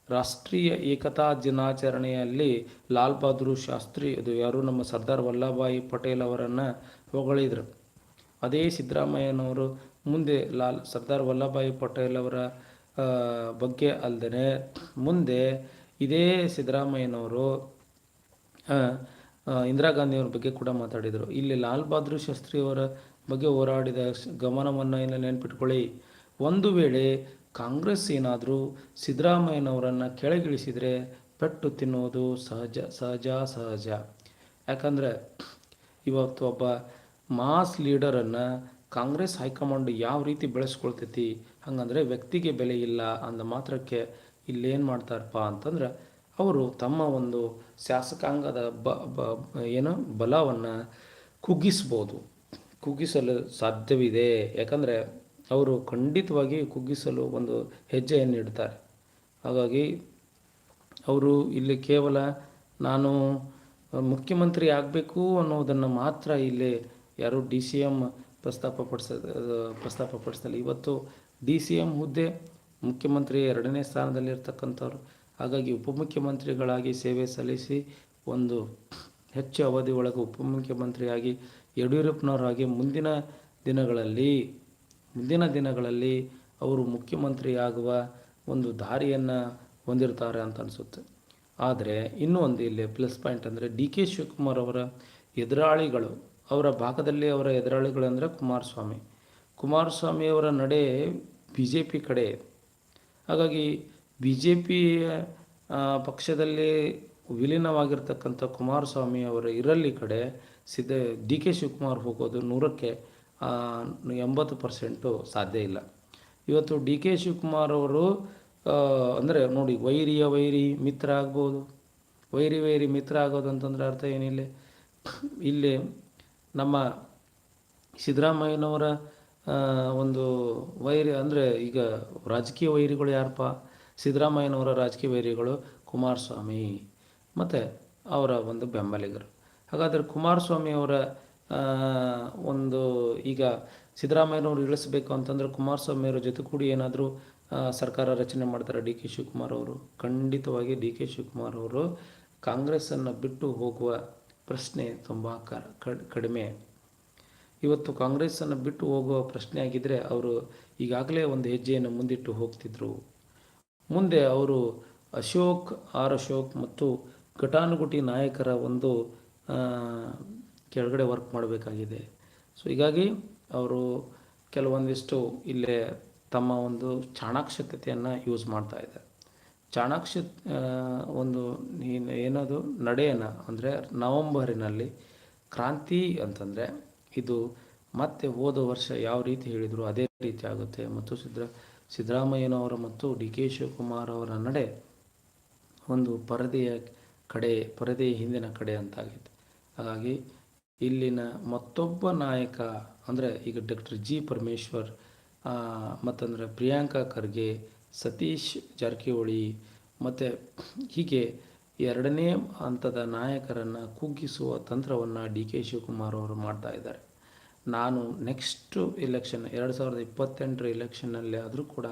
ರಾಷ್ಟ್ರೀಯ ಏಕತಾ ದಿನಾಚರಣೆಯಲ್ಲಿ ಲಾಲ್ ಬಹದ್ದೂರ್ ಶಾಸ್ತ್ರಿ, ಅದು ಯಾರು ನಮ್ಮ ಸರ್ದಾರ್ ವಲ್ಲಭಾಯಿ ಪಟೇಲ್ ಅವರನ್ನು ಹೊಗಳಿದ್ರು. ಅದೇ ಸಿದ್ದರಾಮಯ್ಯನವರು ಮುಂದೆ ಲಾಲ್, ಸರ್ದಾರ್ ವಲ್ಲಭಾಯಿ ಪಟೇಲ್ ಅವರ ಬಗ್ಗೆ ಅಲ್ಲದೆ ಮುಂದೆ ಇದೇ ಸಿದ್ದರಾಮಯ್ಯನವರು ಇಂದಿರಾ ಗಾಂಧಿಯವ್ರ ಬಗ್ಗೆ ಕೂಡ ಮಾತಾಡಿದರು. ಇಲ್ಲಿ ಲಾಲ್ ಬಹದ್ದೂರ್ ಶಾಸ್ತ್ರಿಯವರ ಬಗ್ಗೆ ಹೋರಾಡಿದ ಗಮನವನ್ನು ಏನು ನೆನ್ಪಿಟ್ಕೊಳ್ಳಿ. ಒಂದು ವೇಳೆ ಕಾಂಗ್ರೆಸ್ ಏನಾದರೂ ಸಿದ್ದರಾಮಯ್ಯನವರನ್ನು ಕೆಳಗಿಳಿಸಿದರೆ ಪೆಟ್ಟು ತಿನ್ನುವುದು ಸಹಜ ಸಹಜ ಸಹಜ. ಯಾಕಂದರೆ ಇವತ್ತು ಒಬ್ಬ ಮಾಸ್ ಲೀಡರನ್ನು ಕಾಂಗ್ರೆಸ್ ಹೈಕಮಾಂಡ್ ಯಾವ ರೀತಿ ಬೆಳೆಸ್ಕೊಳ್ತೈತಿ, ಹಂಗಂದರೆ ವ್ಯಕ್ತಿಗೆ ಬೆಲೆ ಇಲ್ಲ ಅಂದ ಮಾತ್ರಕ್ಕೆ ಇಲ್ಲೇನು ಮಾಡ್ತಾರಪ್ಪ ಅಂತಂದ್ರೆ, ಅವರು ತಮ್ಮ ಒಂದು ಶಾಸಕಾಂಗದ ಬ ಬ, ಏನು ಬಲವನ್ನು ಕುಗ್ಗಿಸ್ಬೋದು. ಕುಗ್ಗಿಸಲು ಸಾಧ್ಯವಿದೆ. ಯಾಕಂದರೆ ಅವರು ಖಂಡಿತವಾಗಿ ಕುಗ್ಗಿಸಲು ಒಂದು ಹೆಜ್ಜೆಯನ್ನು ಇಡ್ತಾರೆ. ಹಾಗಾಗಿ ಅವರು ಇಲ್ಲಿ ಕೇವಲ ನಾನು ಮುಖ್ಯಮಂತ್ರಿ ಆಗಬೇಕು ಅನ್ನೋದನ್ನು ಮಾತ್ರ ಇಲ್ಲಿ ಯಾರು ಡಿ ಸಿ ಎಂ ಪ್ರಸ್ತಾಪ ಪಡಿಸ, ಪ್ರಸ್ತಾಪ ಪಡಿಸ್ತಾರೆ ಇವತ್ತು ಡಿ ಸಿ ಎಂ ಹುದ್ದೆ ಮುಖ್ಯಮಂತ್ರಿ ಎರಡನೇ ಸ್ಥಾನದಲ್ಲಿರ್ತಕ್ಕಂಥವ್ರು ಹಾಗಾಗಿ ಉಪಮುಖ್ಯಮಂತ್ರಿಗಳಾಗಿ ಸೇವೆ ಸಲ್ಲಿಸಿ ಒಂದು ಹೆಚ್ಚು ಅವಧಿ ಒಳಗೆ ಉಪಮುಖ್ಯಮಂತ್ರಿಯಾಗಿ ಯಡಿಯೂರಪ್ಪನವರಾಗಿ ಮುಂದಿನ ದಿನಗಳಲ್ಲಿ ಮುಂದಿನ ದಿನಗಳಲ್ಲಿ ಅವರು ಮುಖ್ಯಮಂತ್ರಿಯಾಗುವ ಒಂದು ದಾರಿಯನ್ನು ಹೊಂದಿರ್ತಾರೆ ಅಂತ ಅನಿಸುತ್ತೆ. ಆದರೆ ಇನ್ನೂ ಒಂದು ಇಲ್ಲಿ ಪ್ಲಸ್ ಪಾಯಿಂಟ್ ಅಂದರೆ ಡಿ ಕೆ ಶಿವಕುಮಾರ್ ಅವರ ಎದುರಾಳಿಗಳು, ಅವರ ಭಾಗದಲ್ಲಿ ಅವರ ಎದುರಾಳಿಗಳು ಅಂದರೆ ಕುಮಾರಸ್ವಾಮಿ. ಕುಮಾರಸ್ವಾಮಿಯವರ ನಡೆ ಬಿ ಜೆ ಪಿ ಕಡೆ. ಹಾಗಾಗಿ ಬಿ ಜೆ ಪಿ ಪಕ್ಷದಲ್ಲಿ ವಿಲೀನವಾಗಿರ್ತಕ್ಕಂಥ ಕುಮಾರಸ್ವಾಮಿ ಅವರ ಇರಲಿ ಕಡೆ ಸಿದ್ಧ ಡಿ ಕೆ ಶಿವಕುಮಾರ್ ಹೋಗೋದು ನೂರಕ್ಕೆ ಎಂಬತ್ತು ಪರ್ಸೆಂಟು ಸಾಧ್ಯ ಇಲ್ಲ. ಇವತ್ತು ಡಿ ಕೆ ಶಿವಕುಮಾರ್ ಅವರು ಅಂದರೆ ನೋಡಿ ವೈರಿಯ ವೈರಿ ಮಿತ್ರ ಆಗ್ಬೋದು. ವೈರಿ ವೈರಿ ಮಿತ್ರ ಆಗೋದು ಅಂತಂದ್ರೆ ಅರ್ಥ ಏನಿಲ್ಲ. ಇಲ್ಲಿ ನಮ್ಮ ಸಿದ್ದರಾಮಯ್ಯನವರ ಒಂದು ವೈರಿ ಅಂದರೆ ಈಗ ರಾಜಕೀಯ ವೈರಿಗಳು ಯಾರಪ್ಪ? ಸಿದ್ದರಾಮಯ್ಯನವರ ರಾಜಕೀಯ ವೈರಿಗಳು ಕುಮಾರಸ್ವಾಮಿ ಮತ್ತು ಅವರ ಒಂದು ಬೆಂಬಲಿಗರು. ಹಾಗಾದರೆ ಕುಮಾರಸ್ವಾಮಿಯವರ ಒಂದು ಈಗ ಸಿದ್ದರಾಮಯ್ಯನವರು ಇಳಿಸಬೇಕು ಅಂತಂದರೆ ಕುಮಾರಸ್ವಾಮಿಯವರ ಜೊತೆ ಕೂಡಿ ಏನಾದರೂ ಸರ್ಕಾರ ರಚನೆ ಮಾಡ್ತಾರೆ ಡಿ ಕೆ ಶಿವಕುಮಾರ್ ಅವರು. ಖಂಡಿತವಾಗಿ ಡಿ ಕೆ ಶಿವಕುಮಾರ್ ಅವರು ಕಾಂಗ್ರೆಸ್ಸನ್ನು ಬಿಟ್ಟು ಹೋಗುವ ಪ್ರಶ್ನೆ ತುಂಬ ಕಡಿಮೆ. ಇವತ್ತು ಕಾಂಗ್ರೆಸ್ಸನ್ನು ಬಿಟ್ಟು ಹೋಗುವ ಪ್ರಶ್ನೆ ಆಗಿದ್ದರೆ ಅವರು ಈಗಾಗಲೇ ಒಂದು ಹೆಜ್ಜೆಯನ್ನು ಮುಂದಿಟ್ಟು ಹೋಗ್ತಿದ್ರು. ಮುಂದೆ ಅವರು ಅಶೋಕ್, ಆರ್ ಅಶೋಕ್ ಮತ್ತು ಘಟಾನುಘಟಿ ನಾಯಕರ ಒಂದು ಕೆಳಗಡೆ ವರ್ಕ್ ಮಾಡಬೇಕಾಗಿದೆ. ಸೊ ಹೀಗಾಗಿ ಅವರು ಕೆಲವೊಂದಿಷ್ಟು ಇಲ್ಲೇ ತಮ್ಮ ಒಂದು ಚಾಣಾಕ್ಷತೆಯನ್ನು ಯೂಸ್ ಮಾಡ್ತಾ ಇದ್ದಾರೆ. ಚಾಣಾಕ್ಷ ಒಂದು ಏನ್- ಏನದು ನಡೆಯನ್ನು ಅಂದರೆ ನವಂಬರಿನಲ್ಲಿ ಕ್ರಾಂತಿ ಅಂತಂದರೆ ಇದು ಮತ್ತೆ ಹೋದ ವರ್ಷ ಯಾವ ರೀತಿ ಹೇಳಿದರು ಅದೇ ರೀತಿ ಆಗುತ್ತೆ. ಮತ್ತು ಸಿದ್ದರ ಸಿದ್ದರಾಮಯ್ಯನವರ ಮತ್ತು ಡಿ ಕೆ ಶಿವಕುಮಾರ್ ಅವರ ನಡೆ ಒಂದು ಪರದೆಯ ಕಡೆ ಪರದೆಯ ಹಿಂದಿನ ಕಡೆ ಅಂತಾಗಿದೆ ಹಾಗಾಗಿ ಇಲ್ಲಿನ ಮತ್ತೊಬ್ಬ ನಾಯಕ ಅಂದರೆ ಈಗ ಡಾಕ್ಟರ್ ಜಿ ಪರಮೇಶ್ವರ್ ಮತ್ತಂದರೆ ಪ್ರಿಯಾಂಕಾ ಖರ್ಗೆ, ಸತೀಶ್ ಜಾರಕಿಹೊಳಿ ಮತ್ತು ಹೀಗೆ ಎರಡನೇ ಹಂತದ ನಾಯಕರನ್ನು ಕುಗ್ಗಿಸುವ ತಂತ್ರವನ್ನು ಡಿ ಕೆ ಶಿವಕುಮಾರ್ ಅವರು ಮಾಡ್ತಾ ಇದ್ದಾರೆ. ನಾನು ನೆಕ್ಸ್ಟು ಎಲೆಕ್ಷನ್ ಎರಡು ಸಾವಿರದ ಇಪ್ಪತ್ತೆಂಟರ ಎಲೆಕ್ಷನ್ನಲ್ಲಿ ಆದರೂ ಕೂಡ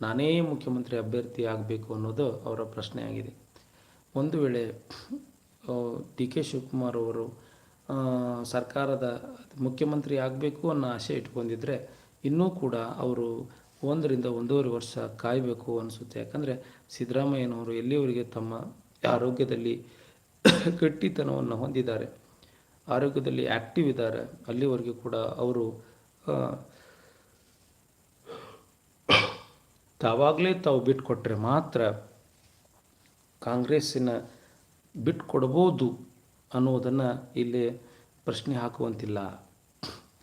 ನಾನೇ ಮುಖ್ಯಮಂತ್ರಿ ಅಭ್ಯರ್ಥಿ ಆಗಬೇಕು ಅನ್ನೋದು ಅವರ ಪ್ರಶ್ನೆಯಾಗಿದೆ. ಒಂದು ವೇಳೆ ಡಿ ಕೆ ಶಿವಕುಮಾರ್ ಅವರು ಸರ್ಕಾರದ ಮುಖ್ಯಮಂತ್ರಿ ಆಗಬೇಕು ಅನ್ನೋ ಆಸೆ ಇಟ್ಕೊಂಡಿದ್ರೆ ಇನ್ನೂ ಕೂಡ ಅವರು ಒಂದರಿಂದ ಒಂದೂವರೆ ವರ್ಷ ಕಾಯಬೇಕು ಅನಿಸುತ್ತೆ. ಯಾಕಂದರೆ ಸಿದ್ದರಾಮಯ್ಯನವರು ಎಲ್ಲಿಯವರಿಗೆ ತಮ್ಮ ಆರೋಗ್ಯದಲ್ಲಿ ಗಟ್ಟಿತನವನ್ನು ಹೊಂದಿದ್ದಾರೆ? ಆರೋಗ್ಯದಲ್ಲಿ ಆ್ಯಕ್ಟಿವ್ ಇದ್ದಾರೆ. ಅಲ್ಲಿವರೆಗೂ ಕೂಡ ಅವರು ತಾವಾಗಲೇ ತಾವು ಬಿಟ್ಟುಕೊಟ್ರೆ ಮಾತ್ರ ಕಾಂಗ್ರೆಸ್ಸಿನ ಬಿಟ್ಕೊಡ್ಬೋದು ಅನ್ನೋದನ್ನು ಇಲ್ಲಿ ಪ್ರಶ್ನೆ ಹಾಕುವಂತಿಲ್ಲ.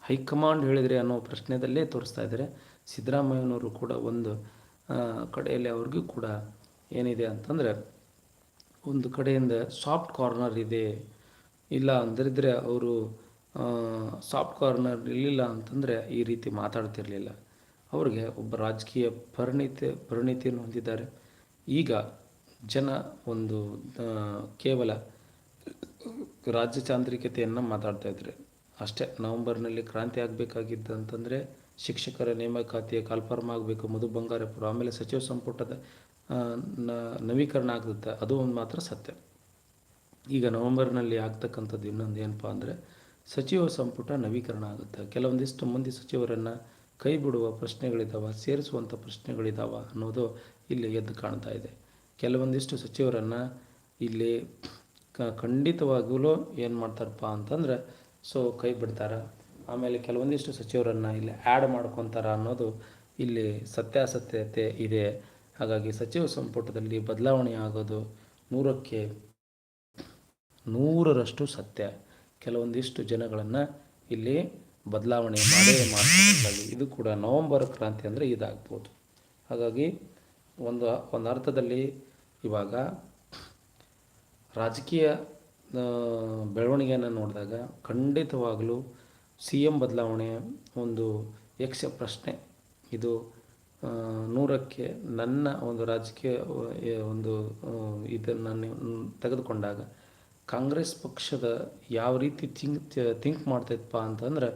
ಹೈಕಮಾಂಡ್ ಹೇಳಿದರೆ ಅನ್ನೋ ಪ್ರಶ್ನೆದಲ್ಲೇ ತೋರಿಸ್ತಾ ಇದ್ದಾರೆ. ಸಿದ್ದರಾಮಯ್ಯನವರು ಕೂಡ ಒಂದು ಕಡೆಯಲ್ಲಿ ಅವ್ರಿಗೂ ಕೂಡ ಏನಿದೆ ಅಂತಂದರೆ, ಒಂದು ಕಡೆಯಿಂದ ಸಾಫ್ಟ್ ಕಾರ್ನರ್ ಇದೆ. ಇಲ್ಲ ಅಂದಿದ್ರೆ ಅವರು ಸಾಫ್ಟ್ ಕಾರ್ನರ್ ಇರಲಿಲ್ಲ ಅಂತಂದರೆ ಈ ರೀತಿ ಮಾತಾಡ್ತಿರಲಿಲ್ಲ. ಅವ್ರಿಗೆ ಒಬ್ಬ ರಾಜಕೀಯ ಪರಿಣಿತಿ, ಪರಿಣಿತಿಯನ್ನು ಹೊಂದಿದ್ದಾರೆ. ಈಗ ಜನ ಒಂದು ಕೇವಲ ರಾಜ್ಯ ಚಾಂತ್ರಿಕತೆಯನ್ನು ಮಾತಾಡ್ತಾ ಇದ್ದಾರೆ ಅಷ್ಟೇ, ನವೆಂಬರ್ನಲ್ಲಿ ಕ್ರಾಂತಿ ಆಗಬೇಕಾಗಿದ್ದು ಅಂತಂದರೆ ಶಿಕ್ಷಕರ ನೇಮಕಾತಿಯ ಕಾಲ್ಫಾರ್ಮ್ ಆಗಬೇಕು, ಮಧು ಬಂಗಾರಪುರ, ಆಮೇಲೆ ಸಚಿವ ಸಂಪುಟದ ನವೀಕರಣ ಆಗುತ್ತೆ ಅದು ಒಂದು ಮಾತ್ರ ಸತ್ಯ. ಈಗ ನವೆಂಬರ್ನಲ್ಲಿ ಆಗ್ತಕ್ಕಂಥದ್ದು ಇನ್ನೊಂದು ಏನಪ್ಪ ಅಂದರೆ ಸಚಿವ ಸಂಪುಟ ನವೀಕರಣ ಆಗುತ್ತೆ. ಕೆಲವೊಂದಿಷ್ಟು ಮಂದಿ ಸಚಿವರನ್ನು ಕೈ ಬಿಡುವ ಪ್ರಶ್ನೆಗಳಿದ್ದಾವೆ ಸೇರಿಸುವಂಥ ಪ್ರಶ್ನೆಗಳಿದ್ದಾವೆ ಅನ್ನೋದು ಇಲ್ಲಿ ಎದ್ದು ಕಾಣ್ತಾ ಇದೆ. ಕೆಲವೊಂದಿಷ್ಟು ಸಚಿವರನ್ನು ಇಲ್ಲಿ ಕ, ಖಂಡಿತವಾಗಲೂ ಏನು ಮಾಡ್ತಾರಪ್ಪ ಅಂತಂದರೆ, ಸೊ ಕೈ ಬಿಡ್ತಾರೆ. ಆಮೇಲೆ ಕೆಲವೊಂದಿಷ್ಟು ಸಚಿವರನ್ನು ಇಲ್ಲಿ ಆ್ಯಡ್ ಮಾಡ್ಕೊತಾರ ಅನ್ನೋದು ಇಲ್ಲಿ ಸತ್ಯಾಸತ್ಯತೆ ಇದೆ. ಹಾಗಾಗಿ ಸಚಿವ ಸಂಪುಟದಲ್ಲಿ ಬದಲಾವಣೆ ಆಗೋದು ನೂರಕ್ಕೆ ನೂರರಷ್ಟು ಸತ್ಯ. ಕೆಲವೊಂದಿಷ್ಟು ಜನಗಳನ್ನು ಇಲ್ಲಿ ಬದಲಾವಣೆ ಮಾಡೇ ಮಾಡ್ತಾರೆ ಇದು ಕೂಡ ನವಂಬರ್ ಕ್ರಾಂತಿ ಅಂದರೆ ಇದಾಗ್ಬೋದು. ಹಾಗಾಗಿ ಒಂದು ಒಂದು ಅರ್ಥದಲ್ಲಿ ಇವಾಗ ರಾಜಕೀಯ ಬೆಳವಣಿಗೆಯನ್ನು ನೋಡಿದಾಗ ಖಂಡಿತವಾಗಲೂ ಸಿ ಎಂ ಬದಲಾವಣೆ ಒಂದು ಯಕ್ಷ ಪ್ರಶ್ನೆ. ಇದು ನೂರಕ್ಕೆ ನನ್ನ ಒಂದು ರಾಜಕೀಯ ಒಂದು ಇದನ್ನು ತೆಗೆದುಕೊಂಡಾಗ ಕಾಂಗ್ರೆಸ್ ಪಕ್ಷದ ಯಾವ ರೀತಿ ಥಿಂಕ್ ಥಿಂಕ್ ಮಾಡ್ತೈತಪ್ಪ ಅಂತಂದ್ರೆ,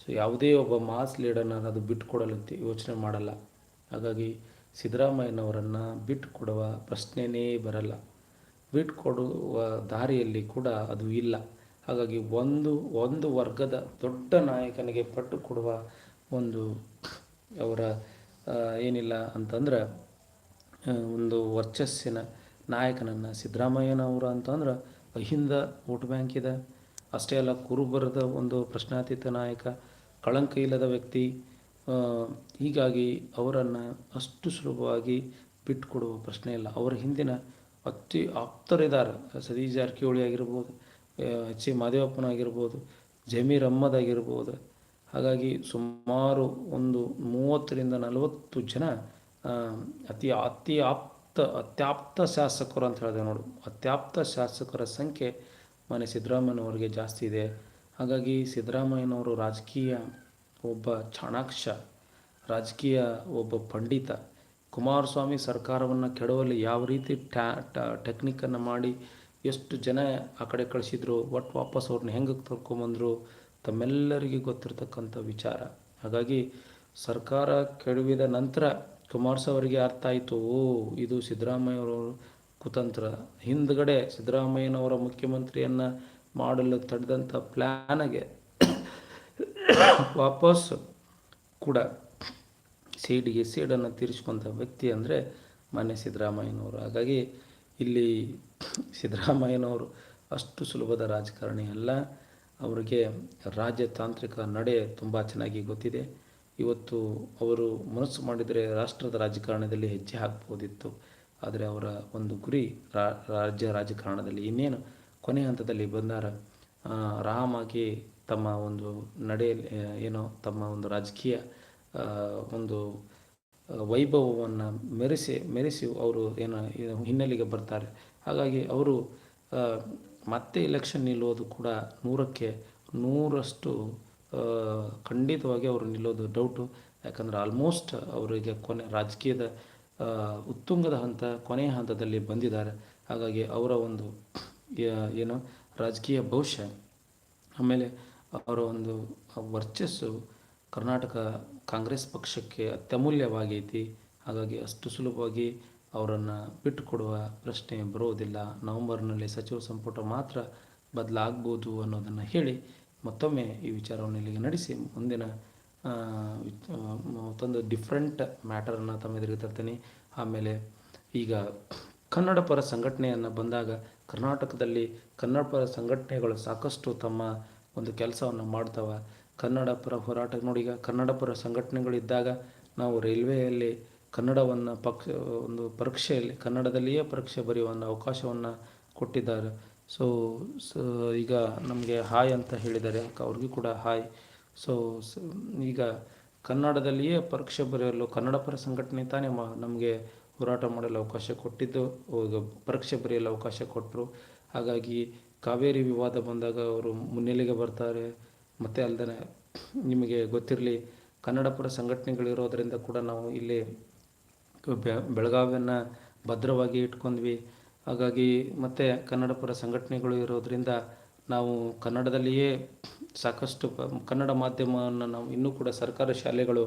ಸೊ ಯಾವುದೇ ಒಬ್ಬ ಮಾಸ್ ಲೀಡರ್ನ ಅದು ಬಿಟ್ಟುಕೊಡಲು ಯೋಚನೆ ಮಾಡಲ್ಲ. ಹಾಗಾಗಿ ಸಿದ್ದರಾಮಯ್ಯನವರನ್ನು ಬಿಟ್ಟುಕೊಡುವ ಪ್ರಶ್ನೆಯೇ ಬರಲ್ಲ. ಬಿಟ್ಕೊಡುವ ದಾರಿಯಲ್ಲಿ ಕೂಡ ಅದು ಇಲ್ಲ. ಹಾಗಾಗಿ ಒಂದು ಒಂದು ವರ್ಗದ ದೊಡ್ಡ ನಾಯಕನಿಗೆ ಪಟ್ಟು ಕೊಡುವ ಒಂದು ಅವರ ಏನಿಲ್ಲ ಅಂತಂದ್ರೆ ಒಂದು ವರ್ಚಸ್ಸಿನ ನಾಯಕನನ್ನು ಸಿದ್ದರಾಮಯ್ಯನವರು ಅಂತಂದ್ರೆ ಅಹಿಂದ ವೋಟ್ ಬ್ಯಾಂಕ್ ಇದೆ. ಅಷ್ಟೇ ಅಲ್ಲ, ಕುರುಬರದ ಒಂದು ಪ್ರಶ್ನಾತೀತ ನಾಯಕ, ಕಳಂಕ ಇಲ್ಲದ ವ್ಯಕ್ತಿ ಹೀಗಾಗಿ ಅವರನ್ನು ಅಷ್ಟು ಸುಲಭವಾಗಿ ಬಿಟ್ಟುಕೊಡುವ ಪ್ರಶ್ನೆ ಇಲ್ಲ. ಅವರ ಹಿಂದಿನ ಅತಿ ಆಪ್ತರಿದ್ದಾರೆ ಸತೀಶ್ ಜಾರಕಿಹೊಳಿ ಆಗಿರ್ಬೋದು ಎಚ್ ಸಿ ಮಾದೇವಪ್ಪನಾಗಿರ್ಬೋದು ಜಮೀರ್ ಅಹ್ಮದ್ ಆಗಿರ್ಬೋದು. ಹಾಗಾಗಿ ಸುಮಾರು ಒಂದು ಮೂವತ್ತರಿಂದ ನಲವತ್ತು ಜನ ಅತಿ ಅತಿ ಆಪ್ತ ಅತ್ಯಾಪ್ತ ಶಾಸಕರು ಅಂತ ಹೇಳಿದೆ ನೋಡು. ಅತ್ಯಾಪ್ತ ಶಾಸಕರ ಸಂಖ್ಯೆ ಮನೆ ಸಿದ್ದರಾಮಯ್ಯನವರಿಗೆ ಜಾಸ್ತಿ ಇದೆ. ಹಾಗಾಗಿ ಸಿದ್ದರಾಮಯ್ಯನವರು ರಾಜಕೀಯ ಒಬ್ಬ ಚಾಣಾಕ್ಷ, ರಾಜಕೀಯ ಒಬ್ಬ ಪಂಡಿತ. ಕುಮಾರಸ್ವಾಮಿ ಸರ್ಕಾರವನ್ನು ಕೆಡವಲ್ಲಿ ಯಾವ ರೀತಿ ಟ್ಯಾ ಟೆಕ್ನಿಕನ್ನು ಮಾಡಿ ಎಷ್ಟು ಜನ ಆ ಕಡೆ ಕಳಿಸಿದ್ರು ಒಟ್ಟು ವಾಪಸ್ ಅವ್ರನ್ನ ಹೆಂಗೆ ಕರ್ಕೊಂಬಂದರು ತಮ್ಮೆಲ್ಲರಿಗೆ ಗೊತ್ತಿರತಕ್ಕಂಥ ವಿಚಾರ. ಹಾಗಾಗಿ ಸರ್ಕಾರ ಕೆಡವಿದ ನಂತರ ಕುಮಾರಸ್ವಾಮಿ ಅವರಿಗೆ ಅರ್ಥ ಆಯಿತು, ಓ, ಇದು ಸಿದ್ದರಾಮಯ್ಯವರು ಕುತಂತ್ರ. ಹಿಂದ್ಗಡೆ ಸಿದ್ದರಾಮಯ್ಯನವರ ಮುಖ್ಯಮಂತ್ರಿಯನ್ನು ಮಾಡಲು ತಡೆದಂಥ ಪ್ಲ್ಯಾನಗೆ ವಾಪಸ್ ಕೂಡ ಸೀಡಿಗೆ ಸೀಡನ್ನು ತೀರಿಸ್ಕೊಂಥ ವ್ಯಕ್ತಿ ಅಂದರೆ ಮಾನ್ಯ ಸಿದ್ದರಾಮಯ್ಯನವರು. ಹಾಗಾಗಿ ಇಲ್ಲಿ ಸಿದ್ದರಾಮಯ್ಯನವರು ಅಷ್ಟು ಸುಲಭದ ರಾಜಕಾರಣಿ ಅಲ್ಲ. ಅವರಿಗೆ ರಾಜತಾಂತ್ರಿಕ ನಡೆ ತುಂಬ ಚೆನ್ನಾಗಿ ಗೊತ್ತಿದೆ. ಇವತ್ತು ಅವರು ಮನಸ್ಸು ಮಾಡಿದರೆ ರಾಷ್ಟ್ರದ ರಾಜಕಾರಣದಲ್ಲಿ ಹೆಜ್ಜೆ ಹಾಕ್ಬೋದಿತ್ತು. ಆದರೆ ಅವರ ಒಂದು ಗುರಿ ರಾಜ್ಯ ರಾಜಕಾರಣದಲ್ಲಿ. ಇನ್ನೇನು? ಕೊನೆ ಹಂತದಲ್ಲಿ ಬಂದಾರ. ಆರಾಮಾಗಿ ತಮ್ಮ ಒಂದು ನಡೆಯಲ್ಲಿ ಏನೋ ತಮ್ಮ ಒಂದು ರಾಜಕೀಯ ಒಂದು ವೈಭವವನ್ನು ಮೆರೆಸಿ ಮೆರೆಸಿ ಅವರು ಏನು ಹಿನ್ನೆಲೆಗೆ ಬರ್ತಾರೆ. ಹಾಗಾಗಿ ಅವರು ಮತ್ತೆ ಎಲೆಕ್ಷನ್ ನಿಲ್ಲೋದು ಕೂಡ ನೂರಕ್ಕೆ ನೂರಷ್ಟು ಖಂಡಿತವಾಗಿ ಅವರು ನಿಲ್ಲೋದು ಡೌಟು ಯಾಕಂದರೆ ಆಲ್ಮೋಸ್ಟ್ ಅವರಿಗೆ ಕೊನೆ ರಾಜಕೀಯದ ಉತ್ತುಂಗದ ಹಂತ, ಕೊನೆಯ ಹಂತದಲ್ಲಿ ಬಂದಿದ್ದಾರೆ. ಹಾಗಾಗಿ ಅವರ ಒಂದು ಏನು, ರಾಜಕೀಯ ಭವಿಷ್ಯ, ಆಮೇಲೆ ಅವರ ಒಂದು ವರ್ಚಸ್ಸು ಕರ್ನಾಟಕ ಕಾಂಗ್ರೆಸ್ ಪಕ್ಷಕ್ಕೆ ಅತ್ಯಮೂಲ್ಯವಾಗೈತಿ. ಹಾಗಾಗಿ ಅಷ್ಟು ಸುಲಭವಾಗಿ ಅವರನ್ನು ಬಿಟ್ಟುಕೊಡುವ ಪ್ರಶ್ನೆ ಬರೋದಿಲ್ಲ. ನವಂಬರ್ನಲ್ಲಿ ಸಚಿವ ಸಂಪುಟ ಮಾತ್ರ ಬದಲಾಗ್ಬೋದು ಅನ್ನೋದನ್ನು ಹೇಳಿ ಮತ್ತೊಮ್ಮೆ ಈ ವಿಚಾರವನ್ನು ಇಲ್ಲಿಗೆ ನಡೆಸಿ. ಮುಂದಿನ ಮತ್ತೊಂದು ಡಿಫ್ರೆಂಟ್ ಮ್ಯಾಟರನ್ನು ತಮ್ಮ ಎದುರಿಗೆ ತರ್ತೀನಿ. ಆಮೇಲೆ ಈಗ ಕನ್ನಡ ಪರ ಸಂಘಟನೆಯನ್ನು ಬಂದಾಗ ಕರ್ನಾಟಕದಲ್ಲಿ ಕನ್ನಡ ಪರ ಸಂಘಟನೆಗಳು ಸಾಕಷ್ಟು ತಮ್ಮ ಒಂದು ಕೆಲಸವನ್ನು ಮಾಡ್ತವೆ. ಕನ್ನಡ ಪರ ಹೋರಾಟ ನೋಡಿ ಈಗ ಕನ್ನಡ ಪರ ಸಂಘಟನೆಗಳಿದ್ದಾಗ ನಾವು ರೈಲ್ವೆಯಲ್ಲಿ ಕನ್ನಡವನ್ನು ಪಕ್ಷ, ಒಂದು ಪರೀಕ್ಷೆಯಲ್ಲಿ ಕನ್ನಡದಲ್ಲಿಯೇ ಪರೀಕ್ಷೆ ಬರೆಯುವ ಅವಕಾಶವನ್ನು ಕೊಟ್ಟಿದ್ದಾರೆ. ಸೊ ಸೊ ಈಗ ನಮಗೆ ಹಾಯ್ ಅಂತ ಹೇಳಿದ್ದಾರೆ ಅವ್ರಿಗೂ ಕೂಡ ಹಾಯ್ ಸೊ, ಈಗ ಕನ್ನಡದಲ್ಲಿಯೇ ಪರೀಕ್ಷೆ ಬರೆಯಲು, ಕನ್ನಡ ಪರ ಸಂಘಟನೆ ತಾನೇ ನಮಗೆ ಹೋರಾಟ ಮಾಡಲು ಅವಕಾಶ ಕೊಟ್ಟಿದ್ದು ಪರೀಕ್ಷೆ ಬರೆಯಲು ಅವಕಾಶ ಕೊಟ್ಟರು ಹಾಗಾಗಿ ಕಾವೇರಿ ವಿವಾದ ಬಂದಾಗ ಅವರು ಮುನ್ನೆಲೆಗೆ ಬರ್ತಾರೆ. ಮತ್ತು ಅಲ್ಲದೆ ನಿಮಗೆ ಗೊತ್ತಿರಲಿ, ಕನ್ನಡ ಪರ ಸಂಘಟನೆಗಳಿರೋದರಿಂದ ಕೂಡ ನಾವು ಇಲ್ಲಿ ಬೆಳಗಾವಿಯನ್ನು ಭದ್ರವಾಗಿ ಇಟ್ಕೊಂಡ್ವಿ. ಹಾಗಾಗಿ ಮತ್ತು ಕನ್ನಡ ಪರ ಸಂಘಟನೆಗಳು ಇರೋದರಿಂದ ನಾವು ಕನ್ನಡದಲ್ಲಿಯೇ ಸಾಕಷ್ಟು ಕನ್ನಡ ಮಾಧ್ಯಮವನ್ನು ನಾವು ಇನ್ನೂ ಕೂಡ ಸರ್ಕಾರಿ ಶಾಲೆಗಳು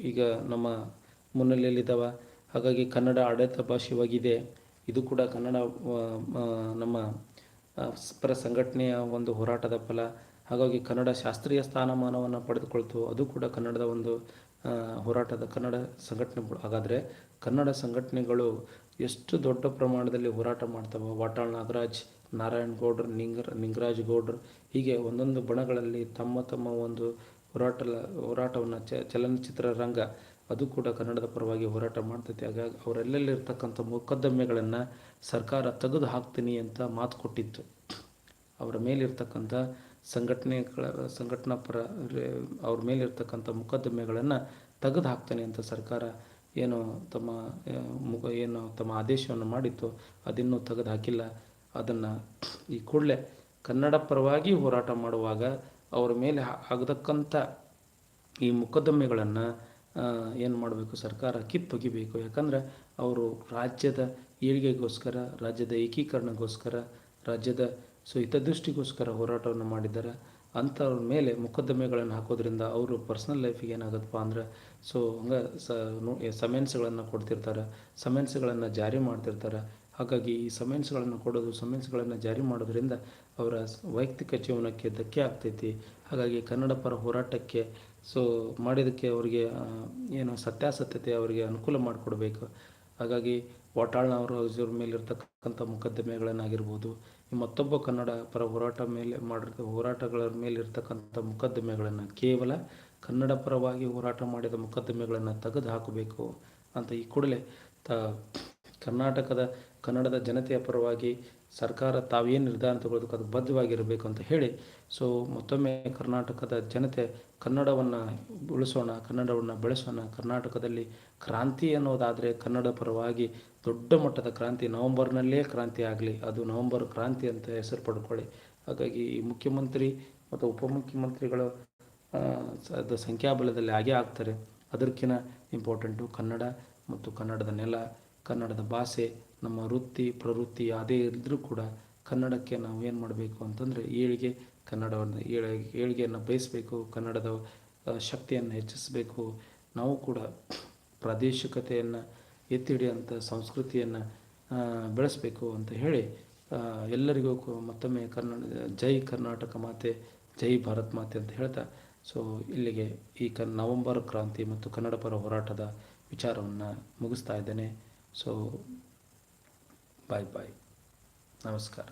ಈಗ ನಮ್ಮ ಮುನ್ನೆಲೆಯಲ್ಲಿದ್ದಾವೆ. ಹಾಗಾಗಿ ಕನ್ನಡ ಆಡಳಿತ ಭಾಷೆಯಾಗಿದೆ. ಇದು ಕೂಡ ಕನ್ನಡ ನಮ್ಮ ಪರ ಸಂಘಟನೆಯ ಒಂದು ಹೋರಾಟದ ಫಲ. ಹಾಗಾಗಿ ಕನ್ನಡ ಶಾಸ್ತ್ರೀಯ ಸ್ಥಾನಮಾನವನ್ನು ಪಡೆದುಕೊಳ್ತು. ಅದು ಕೂಡ ಕನ್ನಡದ ಒಂದು ಹೋರಾಟದ ಕನ್ನಡ ಸಂಘಟನೆಗಳು ಹಾಗಾದರೆ ಕನ್ನಡ ಸಂಘಟನೆಗಳು ಎಷ್ಟು ದೊಡ್ಡ ಪ್ರಮಾಣದಲ್ಲಿ ಹೋರಾಟ ಮಾಡ್ತವೆ? ವಾಟಾಳ್ ನಾಗರಾಜ್, ನಾರಾಯಣ್ ಗೌಡ್ರು ನಿಂಗರ್ ನಿಂಗರಾಜ್ ಗೌಡ್ರು ಹೀಗೆ ಒಂದೊಂದು ಬಣಗಳಲ್ಲಿ ತಮ್ಮ ತಮ್ಮ ಒಂದು ಹೋರಾಟ ಹೋರಾಟವನ್ನು ಚಲನಚಿತ್ರ ರಂಗ ಅದು ಕೂಡ ಕನ್ನಡದ ಪರವಾಗಿ ಹೋರಾಟ ಮಾಡ್ತೈತೆ. ಹಾಗಾಗಿ ಅವರೆಲ್ಲಲ್ಲಿರ್ತಕ್ಕಂಥ ಮೊಕದ್ದಮೆಗಳನ್ನು ಸರ್ಕಾರ ತೆಗೆದು ಹಾಕ್ತೀನಿ ಅಂತ ಮಾತು ಕೊಟ್ಟಿತ್ತು. ಅವರ ಮೇಲಿರ್ತಕ್ಕಂಥ ಸಂಘಟನೆಗಳ ಸಂಘಟನಾ ಪರ ಅವ್ರ ಮೇಲಿರ್ತಕ್ಕಂಥ ಮೊಕದ್ದಮೆಗಳನ್ನು ತೆಗೆದು ಹಾಕ್ತಾನೆ ಅಂತ ಸರ್ಕಾರ ಏನು ತಮ್ಮ ಮುಗ, ಏನು ತಮ್ಮ ಆದೇಶವನ್ನು ಮಾಡಿತ್ತು, ಅದಿನ್ನೂ ತೆಗೆದು ಹಾಕಿಲ್ಲ ಅದನ್ನು ಈ ಕೂಡಲೇ ಕನ್ನಡ ಪರವಾಗಿ ಹೋರಾಟ ಮಾಡುವಾಗ ಅವರ ಮೇಲೆ ಆಗತಕ್ಕಂಥ ಈ ಮೊಕದ್ದಮೆಗಳನ್ನು ಏನು ಮಾಡಬೇಕು ಸರ್ಕಾರ? ಕಿತ್ತೊಗಿಬೇಕು. ಯಾಕಂದರೆ ಅವರು ರಾಜ್ಯದ ಏಳಿಗೆಗೋಸ್ಕರ, ರಾಜ್ಯದ ಏಕೀಕರಣಗೋಸ್ಕರ, ರಾಜ್ಯದ ಸೊ ಹಿತದೃಷ್ಟಿಗೋಸ್ಕರ ಹೋರಾಟವನ್ನು ಮಾಡಿದ್ದಾರೆ. ಅಂಥವ್ರ ಮೇಲೆ ಮೊಕದ್ದಮೆಗಳನ್ನು ಹಾಕೋದ್ರಿಂದ ಅವರು ಪರ್ಸ್ನಲ್ ಲೈಫಿಗೆ ಏನಾಗುತ್ತಪ್ಪ ಅಂದರೆ ಸೊ ಹಂಗೆ ಸ ಸಮೆನ್ಸ್ಗಳನ್ನು ಕೊಡ್ತಿರ್ತಾರೆ. ಸಮೆನ್ಸ್ಗಳನ್ನು ಜಾರಿ ಮಾಡ್ತಿರ್ತಾರೆ. ಹಾಗಾಗಿ ಈ ಸಮೆನ್ಸ್ಗಳನ್ನು ಕೊಡೋದು, ಸಮೆನ್ಸ್ಗಳನ್ನು ಜಾರಿ ಮಾಡೋದ್ರಿಂದ ಅವರ ವೈಯಕ್ತಿಕ ಜೀವನಕ್ಕೆ ಧಕ್ಕೆ ಆಗ್ತೈತಿ. ಹಾಗಾಗಿ ಕನ್ನಡ ಪರ ಹೋರಾಟಕ್ಕೆ ಸೊ ಮಾಡಿದ್ದಕ್ಕೆ ಅವರಿಗೆ ಏನು ಸತ್ಯಾಸತ್ಯತೆ ಅವರಿಗೆ ಅನುಕೂಲ ಮಾಡಿಕೊಡ್ಬೇಕು. ಹಾಗಾಗಿ ವಾಟಾಳ್ನವರು ಅವ್ರ ಮೇಲಿರ್ತಕ್ಕಂಥ ಮೊಕದ್ದಮೆಗಳನ್ನಾಗಿರ್ಬೋದು ಮತ್ತೊಬ್ಬ ಕನ್ನಡ ಪರ ಹೋರಾಟ ಮೇಲೆ ಮಾಡಿರ್ತ ಹೋರಾಟಗಳ ಮೇಲೆ ಇರ್ತಕ್ಕಂಥ ಮೊಕದ್ದಮೆಗಳನ್ನು ಕೇವಲ ಕನ್ನಡ ಪರವಾಗಿ ಹೋರಾಟ ಮಾಡಿದ ಮೊಕದ್ದಮೆಗಳನ್ನು ತೆಗೆದು ಹಾಕಬೇಕು ಅಂತ ಈ ಕೂಡಲೇ ತ ಕರ್ನಾಟಕದ ಕನ್ನಡದ ಜನತೆಯ ಪರವಾಗಿ ಸರ್ಕಾರ ತಾವೇನು ನಿರ್ಧಾರ ತಗೊಳ್ಳೋದಕ್ಕೆ ಅದು ಬದ್ಧವಾಗಿರಬೇಕು ಅಂತ ಹೇಳಿ ಸೊ ಮತ್ತೊಮ್ಮೆ ಕರ್ನಾಟಕದ ಜನತೆ ಕನ್ನಡವನ್ನು ಉಳಿಸೋಣ, ಕನ್ನಡವನ್ನು ಬೆಳೆಸೋಣ, ಕರ್ನಾಟಕದಲ್ಲಿ ಕ್ರಾಂತಿ ಅನ್ನೋದಾದರೆ ಕನ್ನಡ ಪರವಾಗಿ ದೊಡ್ಡ ಮಟ್ಟದ ಕ್ರಾಂತಿ, ನವಂಬರ್ನಲ್ಲೇ ಕ್ರಾಂತಿ ಆಗಲಿ, ಅದು ನವಂಬರ್ ಕ್ರಾಂತಿ ಅಂತ ಹೆಸರು ಪಡ್ಕೊಳ್ಳಿ. ಹಾಗಾಗಿ ಈ ಮುಖ್ಯಮಂತ್ರಿ ಮತ್ತು ಉಪಮುಖ್ಯಮಂತ್ರಿಗಳು ಅದು ಸಂಖ್ಯಾಬಲದಲ್ಲಿ ಹಾಗೇ ಆಗ್ತಾರೆ. ಅದಕ್ಕಿಂತ ಇಂಪಾರ್ಟೆಂಟು ಕನ್ನಡ ಮತ್ತು ಕನ್ನಡದ ನೆಲ, ಕನ್ನಡದ ಭಾಷೆ ನಮ್ಮ ವೃತ್ತಿ, ಪ್ರವೃತ್ತಿ ಅದೇ ಇದ್ದರೂ ಕೂಡ ಕನ್ನಡಕ್ಕೆ ನಾವು ಏನು ಮಾಡಬೇಕು ಅಂತಂದರೆ ಏಳಿಗೆ ಕನ್ನಡವನ್ನು, ಏಳ, ಏಳಿಗೆಯನ್ನು ಬಯಸಬೇಕು, ಕನ್ನಡದ ಶಕ್ತಿಯನ್ನು ಹೆಚ್ಚಿಸಬೇಕು. ನಾವು ಕೂಡ ಪ್ರಾದೇಶಿಕತೆಯನ್ನು ಎತ್ತಿ ಹಿಡಿಯುವಂಥ ಸಂಸ್ಕೃತಿಯನ್ನು ಬೆಳೆಸಬೇಕು ಅಂತ ಹೇಳಿ ಎಲ್ಲರಿಗೂ ಮತ್ತೊಮ್ಮೆ ಕನ್ನಡ ಜೈ ಕರ್ನಾಟಕ ಮಾತೆ, ಜೈ ಭಾರತ್ ಮಾತೆ ಅಂತ ಹೇಳ್ತಾ, ಸೊ ಇಲ್ಲಿಗೆ ಈ ಕ, ನವಂಬರ್ ಕ್ರಾಂತಿ ಮತ್ತು ಕನ್ನಡ ಪರ ಹೋರಾಟದ ವಿಚಾರವನ್ನು ಮುಗಿಸ್ತಾ ಇದ್ದೇನೆ. ಸೊ ಬಾಯ್ ಬಾಯ್ ನಮಸ್ಕಾರ